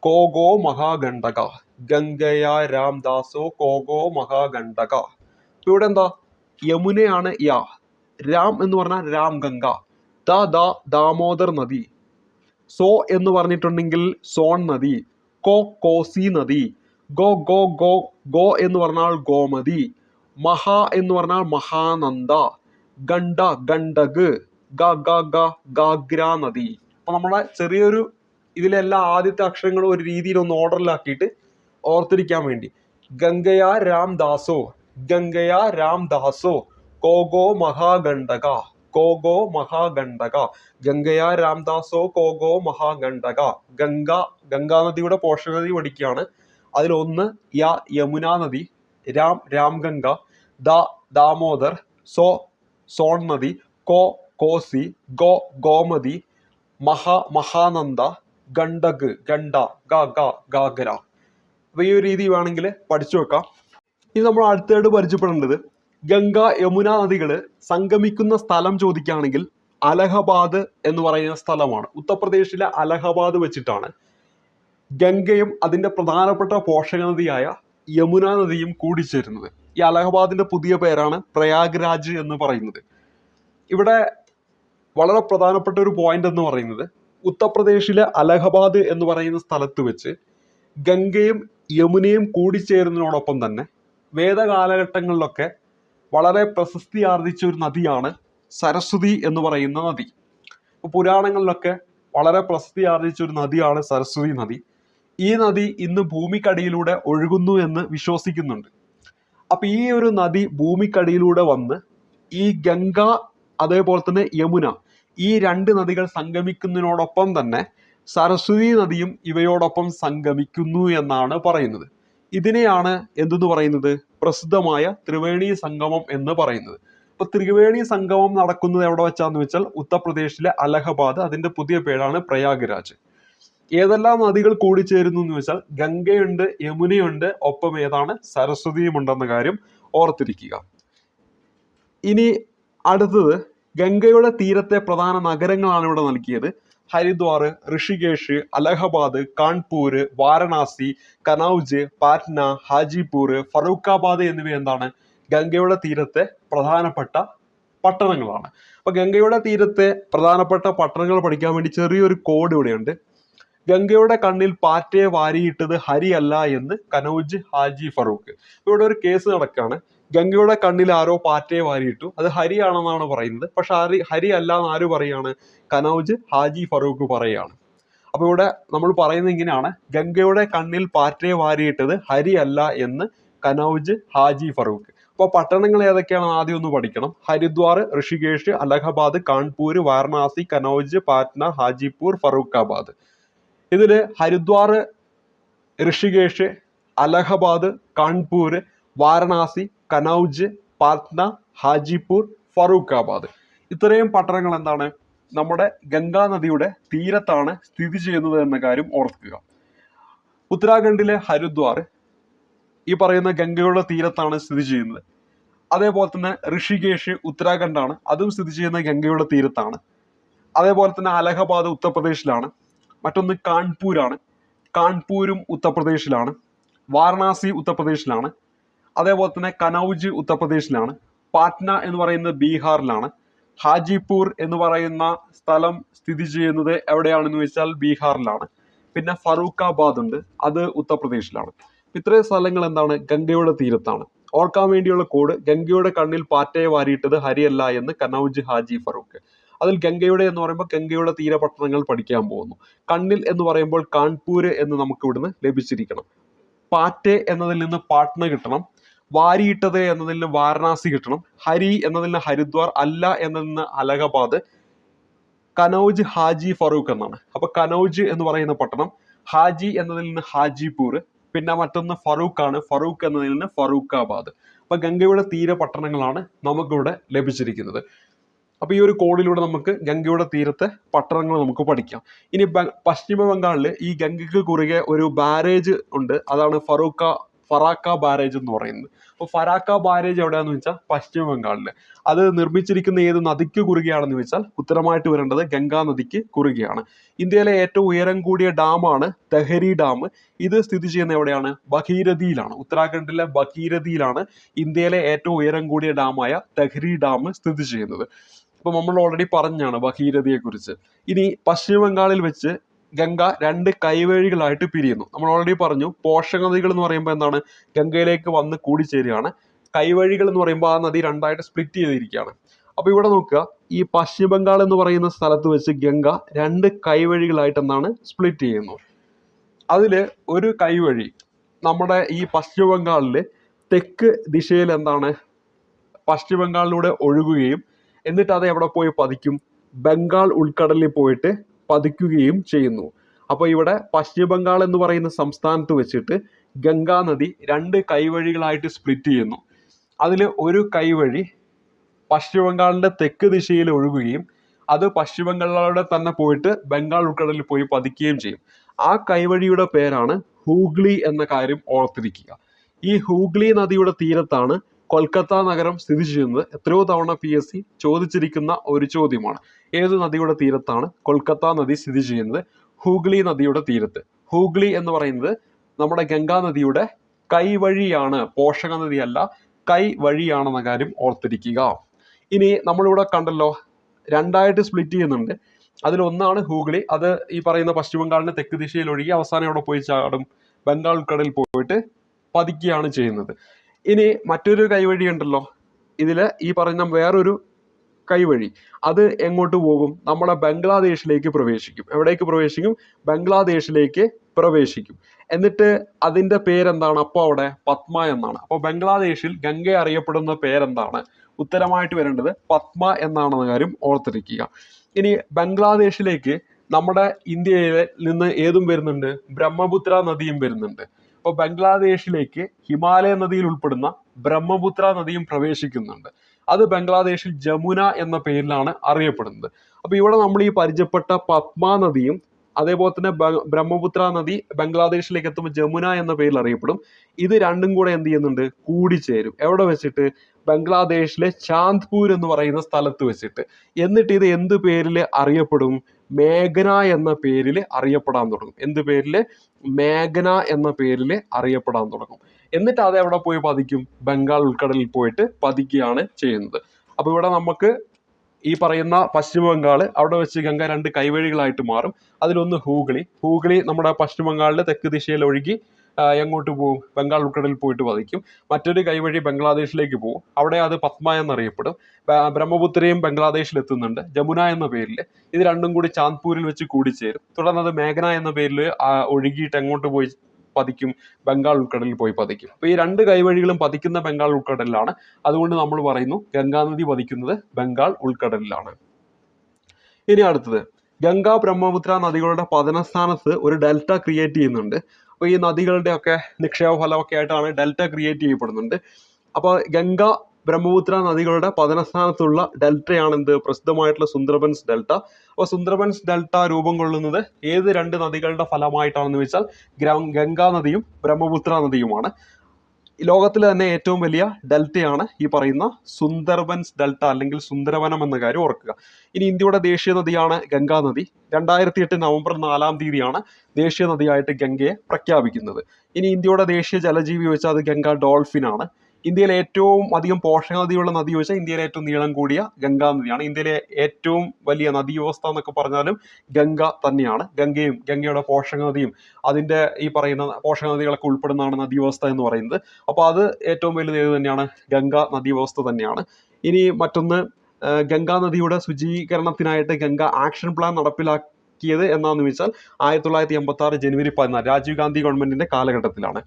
കോഗോ മഹാഗണ്ഡക. ഗംഗയ രാംദാസോ കോഗോ മഹാഗണ്ഡക. ഇപ്പോൾ ഇവിടെ എന്താ? യമുനയാണ് യാ. രാം എന്ന് പറഞ്ഞാൽ രാം ഗംഗ. ദ ദ ദാമോദർ നദി. സോ എന്ന് പറഞ്ഞിട്ടുണ്ടെങ്കിൽ സോൺ നദി. കോ കോസി നദി. ഗോ ഗോ ഗോ ഗോ എന്ന് പറഞ്ഞാൽ ഗോമതി. മഹാ എന്ന് പറഞ്ഞാൽ മഹാനന്ദ. ഗണ്ട ഗണ്ഡക്. ഗ ഗ ഗ ഗാഗ്ര നദി. അപ്പൊ നമ്മളെ ചെറിയൊരു ഇതിലെല്ലാ ആദ്യത്തെ അക്ഷരങ്ങളും ഒരു രീതിയിൽ ഒന്ന് ഓർഡറിലാക്കിയിട്ട് ഓർത്തിരിക്കാൻ വേണ്ടി. ഗംഗയ രാംദാസോ ഗംഗയ രാംദാസോ കോഗോ മഹാഗണ്ഡക. കോഗോ മഹാഗണ്ഡക. ഗംഗയ രാംദാസോ കോഗോ മഹാഗണ്ഡക. ഗംഗ ഗംഗാ നദിയുടെ പോഷക നദി പഠിക്കുകയാണ് അതിലൊന്ന് യ യമുന നദി രാം രാംഗംഗ ദ ദാമോദർ സോ സോൺ നദി കോ കോസി ഗോ ഗോമതി മഹ മഹാനന്ദ ഗണ്ഡക് ഗണ്ഡ ഗ ഗ ഗാഗര. അപ്പൊ ഈ ഒരു രീതി വേണമെങ്കിൽ പഠിച്ചു വെക്കാം. ഇനി നമ്മൾ അടുത്തായിട്ട് പരിചയപ്പെടേണ്ടത് ഗംഗ യമുന നദികൾ സംഗമിക്കുന്ന സ്ഥലം ചോദിക്കുകയാണെങ്കിൽ അലഹബാദ് എന്ന് പറയുന്ന സ്ഥലമാണ്. ഉത്തർപ്രദേശിലെ അലഹബാദ് വെച്ചിട്ടാണ്. ഗംഗയും അതിന്റെ പ്രധാനപ്പെട്ട പോഷക നദിയായ യമുന നദിയും കൂടിച്ചേരുന്നത്. ഈ അലഹബാദിന്റെ പുതിയ പേരാണ് പ്രയാഗ്രാജ് എന്ന് പറയുന്നത്. ഇവിടെ വളരെ പ്രധാനപ്പെട്ട ഒരു പോയിന്റ് എന്ന് പറയുന്നത് ഉത്തർപ്രദേശിലെ അലഹബാദ് എന്ന് പറയുന്ന സ്ഥലത്ത് വെച്ച് ഗംഗയും യമുനയും കൂടിച്ചേരുന്നതിനോടൊപ്പം തന്നെ വേദകാലഘട്ടങ്ങളിലൊക്കെ വളരെ പ്രശസ്തി ആർജിച്ച ഒരു നദിയാണ് സരസ്വതി എന്ന് പറയുന്ന നദി. ഇപ്പോൾ പുരാണങ്ങളിലൊക്കെ വളരെ പ്രശസ്തി ആർജിച്ച ഒരു നദിയാണ് സരസ്വതി നദി. ഈ നദി ഇന്ന് ഭൂമിക്കടിയിലൂടെ ഒഴുകുന്നു എന്ന് വിശ്വസിക്കുന്നുണ്ട്. അപ്പൊ ഈ ഒരു നദി ഭൂമിക്കടിയിലൂടെ വന്ന് ഈ ഗംഗ അതേപോലെ തന്നെ യമുന ഈ രണ്ട് നദികൾ സംഗമിക്കുന്നതിനോടൊപ്പം തന്നെ സരസ്വതി നദിയും ഇവയോടൊപ്പം സംഗമിക്കുന്നു എന്നാണ് പറയുന്നത്. ഇതിനെയാണ് എന്തെന്ന് പറയുന്നത്? പ്രസിദ്ധമായ ത്രിവേണി സംഗമം എന്ന് പറയുന്നത്. ഇപ്പൊ ത്രിവേണി സംഗമം നടക്കുന്നത് എവിടെ വെച്ചാന്ന് വെച്ചാൽ ഉത്തർപ്രദേശിലെ അലഹബാദ് അതിന്റെ പുതിയ പേരാണ് പ്രയാഗ്രാജ്. ഏതെല്ലാം നദികൾ കൂടിച്ചേരുന്നു എന്ന് വെച്ചാൽ ഗംഗയുണ്ട് യമുനയുണ്ട് ഒപ്പം ഏതാണ്? സരസ്വതിയും ഉണ്ടെന്ന കാര്യം ഓർത്തിരിക്കുക. ഇനി അടുത്തത് ഗംഗയുടെ തീരത്തെ പ്രധാന നഗരങ്ങളാണ് ഇവിടെ നൽകിയത്. ഹരിദ്വാർ ഋഷികേഷ് അലഹബാദ് കാൺപൂർ വാരണാസി കനൌജ് പാറ്റ്ന ഹാജിപൂർ ഫറൂഖാബാദ് എന്നിവ എന്താണ്? ഗംഗയുടെ തീരത്തെ പ്രധാനപ്പെട്ട പട്ടണങ്ങളാണ്. അപ്പൊ ഗംഗയുടെ തീരത്തെ പ്രധാനപ്പെട്ട പട്ടണങ്ങൾ പഠിക്കാൻ വേണ്ടി ചെറിയൊരു കോഡ് ഇവിടെയുണ്ട്. ഗംഗയുടെ കണ്ണിൽ പാറ്റയെ വാരിയിട്ടത് ഹരിയല്ല എന്ന് കനൗജ് ഹാജി ഫറൂഖ്. ഇവിടെ ഒരു കേസ് നടക്കുകയാണ് ഗംഗയുടെ കണ്ണിൽ ആരോ പാറ്റയെ വാരിയിട്ടു. അത് ഹരിയാണെന്നാണ് പറയുന്നത്. പക്ഷെ ഹരി ഹരി അല്ല എന്ന് ആര് പറയാണ്? കനൗജ് ഹാജി ഫറൂഖ് പറയാണ്. അപ്പൊ ഇവിടെ നമ്മൾ പറയുന്നത് ഇങ്ങനെയാണ്. ഗംഗയുടെ കണ്ണിൽ പാറ്റയെ വാരിയിട്ടത് ഹരി അല്ല എന്ന് കനൗജ് ഹാജി ഫറൂഖ്. അപ്പൊ പട്ടണങ്ങൾ ഏതൊക്കെയാണ് ആദ്യം ഒന്ന് പഠിക്കണം. ഹരിദ്വാർ ഋഷികേഷ് അലഹബാദ് കാൺപൂർ വാരണാസി കനൗജ് പാറ്റ്ന ഹാജിപൂർ ഫറൂഖാബാദ്. ഇതിൽ ഹരിദ്വാർ ഋഷികേഷ് അലഹബാദ് കാൺപൂർ വാരണാസി കനൗജ് പാറ്റ്ന ഹാജിപൂർ ഫറൂഖാബാദ്. ഇത്രയും പട്ടണങ്ങൾ എന്താണ്? നമ്മുടെ ഗംഗാ നദിയുടെ തീരത്താണ് സ്ഥിതി ചെയ്യുന്നത് എന്ന കാര്യം ഓർക്കുക. ഉത്തരാഖണ്ഡിലെ ഹരിദ്വാർ ഈ പറയുന്ന ഗംഗയുടെ തീരത്താണ് സ്ഥിതി ചെയ്യുന്നത്. അതേപോലെ തന്നെ ഋഷികേഷ് ഉത്തരാഖണ്ഡാണ് അതും സ്ഥിതി ചെയ്യുന്ന ഗംഗയുടെ തീരത്താണ്. അതേപോലെ തന്നെ അലഹബാദ് ഉത്തർപ്രദേശിലാണ് മറ്റൊന്ന് കാൺപൂരാണ്. കാൺപൂരും ഉത്തർപ്രദേശിലാണ്. വാരണാസി ഉത്തർപ്രദേശിലാണ്. അതേപോലെ തന്നെ കനൌജ് ഉത്തർപ്രദേശിലാണ് പാറ്റ്ന എന്ന് പറയുന്നത് ബീഹാറിലാണ് ഹാജിപൂർ എന്ന് പറയുന്ന സ്ഥലം സ്ഥിതി ചെയ്യുന്നത് എവിടെയാണെന്ന് വെച്ചാൽ ബീഹാറിലാണ്. പിന്നെ ഫറൂഖാബാദ് ഉണ്ട് അത് ഉത്തർപ്രദേശിലാണ്. ഇത്രയും സ്ഥലങ്ങൾ എന്താണ്? ഗംഗയുടെ തീരത്താണ്. ഓർക്കാൻ വേണ്ടിയുള്ള കോഡ് ഗംഗയുടെ കണ്ണിൽ പാറ്റയെ വാരിയിട്ടത് ഹരിയല്ല എന്ന് കനൌജ് ഹാജി ഫറൂഖ്. അതിൽ ഗംഗയുടെ എന്ന് പറയുമ്പോൾ ഗംഗയുടെ തീരപട്ടണങ്ങൾ പഠിക്കാൻ പോകുന്നു. കണ്ണിൽ എന്ന് പറയുമ്പോൾ കാൺപൂര് എന്ന് നമുക്ക് ഇവിടുന്ന് ലഭിച്ചിരിക്കണം. പാറ്റെ എന്നതിൽ നിന്ന് പാട്ന കിട്ടണം. വാരിയിട്ടത് എന്നതിൽ നിന്ന് വാരണാസി കിട്ടണം. ഹരി എന്നതിൽ നിന്ന് ഹരിദ്വാർ അല്ല എന്നതിൽ നിന്ന് അലഹബാദ്. കനൗജ് ഹാജി ഫറൂഖ് എന്നാണ്. അപ്പൊ കനൗജ് എന്ന് പറയുന്ന പട്ടണം ഹാജി എന്നതിൽ നിന്ന് ഹാജിപൂർ പിന്നെ മറ്റൊന്ന് ഫറൂഖ് ആണ് ഫറൂഖ് എന്നതിൽ നിന്ന് ഫറൂഖാബാദ്. അപ്പൊ ഗംഗയുടെ തീര പട്ടണങ്ങളാണ് നമുക്കിവിടെ ലഭിച്ചിരിക്കുന്നത്. അപ്പൊ ഈ ഒരു കോഡിലൂടെ നമുക്ക് ഗംഗയുടെ തീരത്തെ പട്ടണങ്ങൾ നമുക്ക് പഠിക്കാം. ഇനി പശ്ചിമ ബംഗാളിൽ ഈ ഗംഗയ്ക്ക് കുറുകെ ഒരു ബാരേജ് ഉണ്ട്. അതാണ് ഫറൂഖ ഫറാക്ക ബാരേജ് എന്ന് പറയുന്നത്. അപ്പോൾ ഫറാക്ക ബാരേജ് എവിടെയാണെന്ന് വെച്ചാൽ പശ്ചിമ ബംഗാളിൽ അത് നിർമ്മിച്ചിരിക്കുന്ന ഏത് നദിക്ക് കുറുകയാണെന്ന് വെച്ചാൽ ഉത്തരമായിട്ട് വരേണ്ടത് ഗംഗാ നദിക്ക് കുറുകയാണ്. ഇന്ത്യയിലെ ഏറ്റവും ഉയരം കൂടിയ ഡാമാണ് തെഹരി ഡാം. ഇത് സ്ഥിതി ചെയ്യുന്ന എവിടെയാണ്? ഭഗീരഥിയിലാണ്. ഉത്തരാഖണ്ഡിലെ ഭഗീരഥിയിലാണ് ഇന്ത്യയിലെ ഏറ്റവും ഉയരം കൂടിയ ഡാമായ തെഹരി ഡാം സ്ഥിതി ചെയ്യുന്നത്. അപ്പൊ നമ്മൾ ഓൾറെഡി പറഞ്ഞാണ് ഭഗീരഥിയെ കുറിച്ച് ഇനി പശ്ചിമ ബംഗാളിൽ വെച്ച് ഗംഗ രണ്ട് കൈവഴികളായിട്ട് പിരിയുന്നു. നമ്മൾ ഓൾറെഡി പറഞ്ഞു പോഷക നദികൾ എന്ന് പറയുമ്പോൾ എന്താണ്? ഗംഗയിലേക്ക് വന്ന് കൂടിച്ചേരുകയാണ്. കൈവഴികൾ എന്ന് പറയുമ്പോൾ ആ നദി രണ്ടായിട്ട് സ്പ്ലിറ്റ് ചെയ്തിരിക്കുകയാണ്. അപ്പോൾ ഇവിടെ നോക്കുക ഈ പശ്ചിമ ബംഗാൾ എന്ന് പറയുന്ന സ്ഥലത്ത് വെച്ച് ഗംഗ രണ്ട് കൈവഴികളായിട്ട് എന്താണ്? സ്പ്ലിറ്റ് ചെയ്യുന്നു. അതിൽ ഒരു കൈവഴി നമ്മുടെ ഈ പശ്ചിമ ബംഗാളിൽ തെക്ക് ദിശയിൽ എന്താണ്? പശ്ചിമ ബംഗാളിലൂടെ ഒഴുകുകയും എന്നിട്ട് അത് എവിടെ പോയി പതിക്കും? ബംഗാൾ ഉൾക്കടലിൽ പോയിട്ട് പതിക്കുകയും ചെയ്യുന്നു. അപ്പോൾ ഇവിടെ പശ്ചിമ ബംഗാൾ എന്ന് പറയുന്ന സംസ്ഥാനത്ത് വെച്ചിട്ട് ഗംഗാ നദി രണ്ട് കൈവഴികളായിട്ട് സ്പ്ലിറ്റ് ചെയ്യുന്നു. അതിൽ ഒരു കൈവഴി പശ്ചിമ ബംഗാളിന്റെ തെക്ക് ദിശയിൽ ഒഴുകുകയും അത് പശ്ചിമ ബംഗാളിലൂടെ തന്നെ പോയിട്ട് ബംഗാൾ ഉൾക്കടലിൽ പോയി പതിക്കുകയും ചെയ്യും. ആ കൈവഴിയുടെ പേരാണ് ഹൂഗ്ലി എന്ന കാര്യം ഓർത്തിരിക്കുക. ഈ ഹൂഗ്ലി നദിയുടെ തീരത്താണ് കൊൽക്കത്ത നഗരം സ്ഥിതി ചെയ്യുന്നത് എത്രയോ തവണ പി എസ് സി ചോദിച്ചിരിക്കുന്ന ഒരു ചോദ്യമാണ്. ഏത് നദിയുടെ തീരത്താണ് കൊൽക്കത്ത നദി സ്ഥിതി ചെയ്യുന്നത്? ഹൂഗ്ലി നദിയുടെ തീരത്ത്. ഹൂഗ്ലി എന്ന് പറയുന്നത് നമ്മുടെ ഗംഗാ നദിയുടെ കൈവഴിയാണ് പോഷക നദിയല്ല കൈ വഴിയാണെന്ന കാര്യം ഓർത്തിരിക്കുക. ഇനി നമ്മളിവിടെ കണ്ടല്ലോ രണ്ടായിട്ട് സ്പ്ലിറ്റ് ചെയ്യുന്നുണ്ട്. അതിലൊന്നാണ് ഹൂഗ്ലി. അത് ഈ പറയുന്ന പശ്ചിമ ബംഗാളിന്റെ തെക്ക് ദിശയിൽ ഒഴുകി അവസാനം അവിടെ പോയി ചാടും? ബംഗാൾ ഉൾക്കടലിൽ പോയിട്ട് പതിക്കുകയാണ് ചെയ്യുന്നത്. ഇനി മറ്റൊരു കൈവഴി ഉണ്ടല്ലോ. ഇതിൽ ഈ പറഞ്ഞ വേറൊരു കൈവഴി. അത് എങ്ങോട്ട് പോകും? നമ്മുടെ ബംഗ്ലാദേശിലേക്ക് പ്രവേശിക്കും. എവിടേക്ക് പ്രവേശിക്കും? ബംഗ്ലാദേശിലേക്ക് പ്രവേശിക്കും. എന്നിട്ട് അതിന്റെ പേരെന്താണ്? അപ്പോൾ അവിടെ പത്മ എന്നാണ്. അപ്പോൾ ബംഗ്ലാദേശിൽ ഗംഗ അറിയപ്പെടുന്ന പേരെന്താണ്? ഉത്തരമായിട്ട് വരേണ്ടത് പത്മ എന്നാണെന്ന കാര്യം ഓർത്തിരിക്കുക. ഇനി ബംഗ്ലാദേശിലേക്ക് നമ്മുടെ ഇന്ത്യയിൽ നിന്ന് ഏതും വരുന്നുണ്ട്? ബ്രഹ്മപുത്ര നദിയും വരുന്നുണ്ട്. അപ്പോൾ ബംഗ്ലാദേശിലേക്ക് ഹിമാലയ നദിയിൽ ഉൾപ്പെടുന്ന ബ്രഹ്മപുത്ര നദിയും പ്രവേശിക്കുന്നുണ്ട്. അത് ബംഗ്ലാദേശിൽ ജമുന എന്ന പേരിലാണ് അറിയപ്പെടുന്നത്. അപ്പൊ ഇവിടെ നമ്മൾ ഈ പരിചയപ്പെട്ട പത്മ നദിയും അതേപോലെ തന്നെ ബ്രഹ്മപുത്ര നദി ബംഗ്ലാദേശിലേക്ക് എത്തുമ്പോൾ ജമുന എന്ന പേരിൽ അറിയപ്പെടും. ഇത് രണ്ടും കൂടെ എന്ത് ചെയ്യുന്നുണ്ട്? കൂടിച്ചേരും. എവിടെ വെച്ചിട്ട്? ബംഗ്ലാദേശിലെ ചാന്ദ്പൂർ എന്ന് പറയുന്ന സ്ഥലത്ത് വെച്ചിട്ട്. എന്നിട്ട് ഇത് എന്ത് പേരിൽ അറിയപ്പെടും? മേഘന എന്ന പേരിൽ അറിയപ്പെടാൻ തുടങ്ങും. എന്ത് പേരിൽ? മേഘന എന്ന പേരിൽ അറിയപ്പെടാൻ തുടങ്ങും. എന്നിട്ട് അത് എവിടെ പോയി പതിക്കും? ബംഗാൾ ഉൾക്കടലിൽ പോയിട്ട് പതിക്കുകയാണ് ചെയ്യുന്നത്. അപ്പോൾ ഇവിടെ നമുക്ക് ഈ പറയുന്ന പശ്ചിമ ബംഗാൾ അവിടെ വെച്ച് ഗംഗ രണ്ട് കൈവഴികളായിട്ട് മാറും. അതിലൊന്ന് ഹൂഗ്ലി ഹൂഗ്ലി നമ്മുടെ പശ്ചിമ ബംഗാളിലെ തെക്ക് ദിശയിൽ ഒഴുകി എങ്ങോട്ട് പോകും ബംഗാൾ ഉൾക്കടലിൽ പോയിട്ട് പതിക്കും മറ്റൊരു കൈവഴി ബംഗ്ലാദേശിലേക്ക് പോകും അവിടെ അത് പത്മ എന്നറിയപ്പെടും. ബ്രഹ്മപുത്രയും ബംഗ്ലാദേശിൽ എത്തുന്നുണ്ട്. ജമുന എന്ന പേരിൽ. ഇത് രണ്ടും കൂടി ചാന്ദ്പൂരിൽ വെച്ച് കൂടിച്ചേരും. തുടർന്ന് അത് മേഘന എന്ന പേരിൽ ഒഴുകിയിട്ട് എങ്ങോട്ട് പോയി പതിക്കും? ബംഗാൾ ഉൾക്കടലിൽ പോയി പതിക്കും. അപ്പൊ ഈ രണ്ട് കൈവഴികളും പതിക്കുന്ന ബംഗാൾ ഉൾക്കടലിലാണ്. അതുകൊണ്ട് നമ്മൾ പറയുന്നു ഗംഗാനദി പതിക്കുന്നത് ബംഗാൾ ഉൾക്കടലിലാണ്. ഇനി അടുത്തത്. ഗംഗ ബ്രഹ്മപുത്ര നദികളുടെ പതനസ്ഥാനത്ത് ഒരു ഡെൽറ്റ ക്രിയേറ്റ് ചെയ്യുന്നുണ്ട്. അപ്പോൾ ഈ നദികളുടെ ഒക്കെ നിക്ഷേപ ഫലമൊക്കെ ആയിട്ടാണ് ഡെൽറ്റ ക്രിയേറ്റ് ചെയ്യപ്പെടുന്നുണ്ട്. അപ്പോൾ ഗംഗ ബ്രഹ്മപുത്ര നദികളുടെ പതനസ്ഥാനത്തുള്ള ഡെൽറ്റയാണ് എന്ത് പ്രസിദ്ധമായിട്ടുള്ള സുന്ദർബൻസ് ഡെൽറ്റ. അപ്പോൾ സുന്ദർബൻസ് ഡെൽറ്റ രൂപം കൊള്ളുന്നത് ഏത് രണ്ട് നദികളുടെ ഫലമായിട്ടാണെന്ന് വെച്ചാൽ ഗംഗാ നദിയും ബ്രഹ്മപുത്ര നദിയുമാണ്. ലോകത്തിലെ തന്നെ ഏറ്റവും വലിയ ഡെൽറ്റയാണ് ഈ പറയുന്ന സുന്ദർബൻസ് ഡെൽറ്റ അല്ലെങ്കിൽ സുന്ദരവനം എന്ന കാര്യം ഓർക്കുക. ഇനി ഇന്ത്യയുടെ ദേശീയ നദിയാണ് ഗംഗാ നദി. രണ്ടായിരത്തി എട്ട് നവംബർ നാലാം തീയതിയാണ് ദേശീയ നദിയായിട്ട് ഗംഗയെ പ്രഖ്യാപിക്കുന്നത്. ഇനി ഇന്ത്യയുടെ ദേശീയ ജലജീവി വെച്ചാൽ അത് ഗംഗ ഡോൾഫിൻ ആണ് ഇന്ത്യയിലെ ഏറ്റവും അധികം പോഷക നദിയുള്ള നദി ചോദിച്ചാൽ ഇന്ത്യയിലെ ഏറ്റവും നീളം കൂടിയ ഗംഗാ നദിയാണ്. ഇന്ത്യയിലെ ഏറ്റവും വലിയ നദീ വ്യവസ്ഥ എന്നൊക്കെ പറഞ്ഞാലും ഗംഗ തന്നെയാണ്. ഗംഗയും ഗംഗയുടെ പോഷക നദിയും അതിന്റെ ഈ പറയുന്ന പോഷകനദികളൊക്കെ ഉൾപ്പെടുന്നതാണ് നദീ വ്യവസ്ഥ എന്ന് പറയുന്നത്. അപ്പോൾ അത് ഏറ്റവും വലുത് ഏത് തന്നെയാണ് ഗംഗ നദീ വ്യവസ്ഥ തന്നെയാണ്. ഇനി മറ്റൊന്ന് ഗംഗാ നദിയുടെ ശുചീകരണത്തിനായിട്ട് ഗംഗ ആക്ഷൻ പ്ലാൻ നടപ്പിലാക്കിയത് എന്നാന്ന് വെച്ചാൽ ആയിരത്തി തൊള്ളായിരത്തി എൺപത്തി ആറ് ജനുവരി പതിനാല് രാജീവ് ഗാന്ധി ഗവൺമെന്റിന്റെ കാലഘട്ടത്തിലാണ്.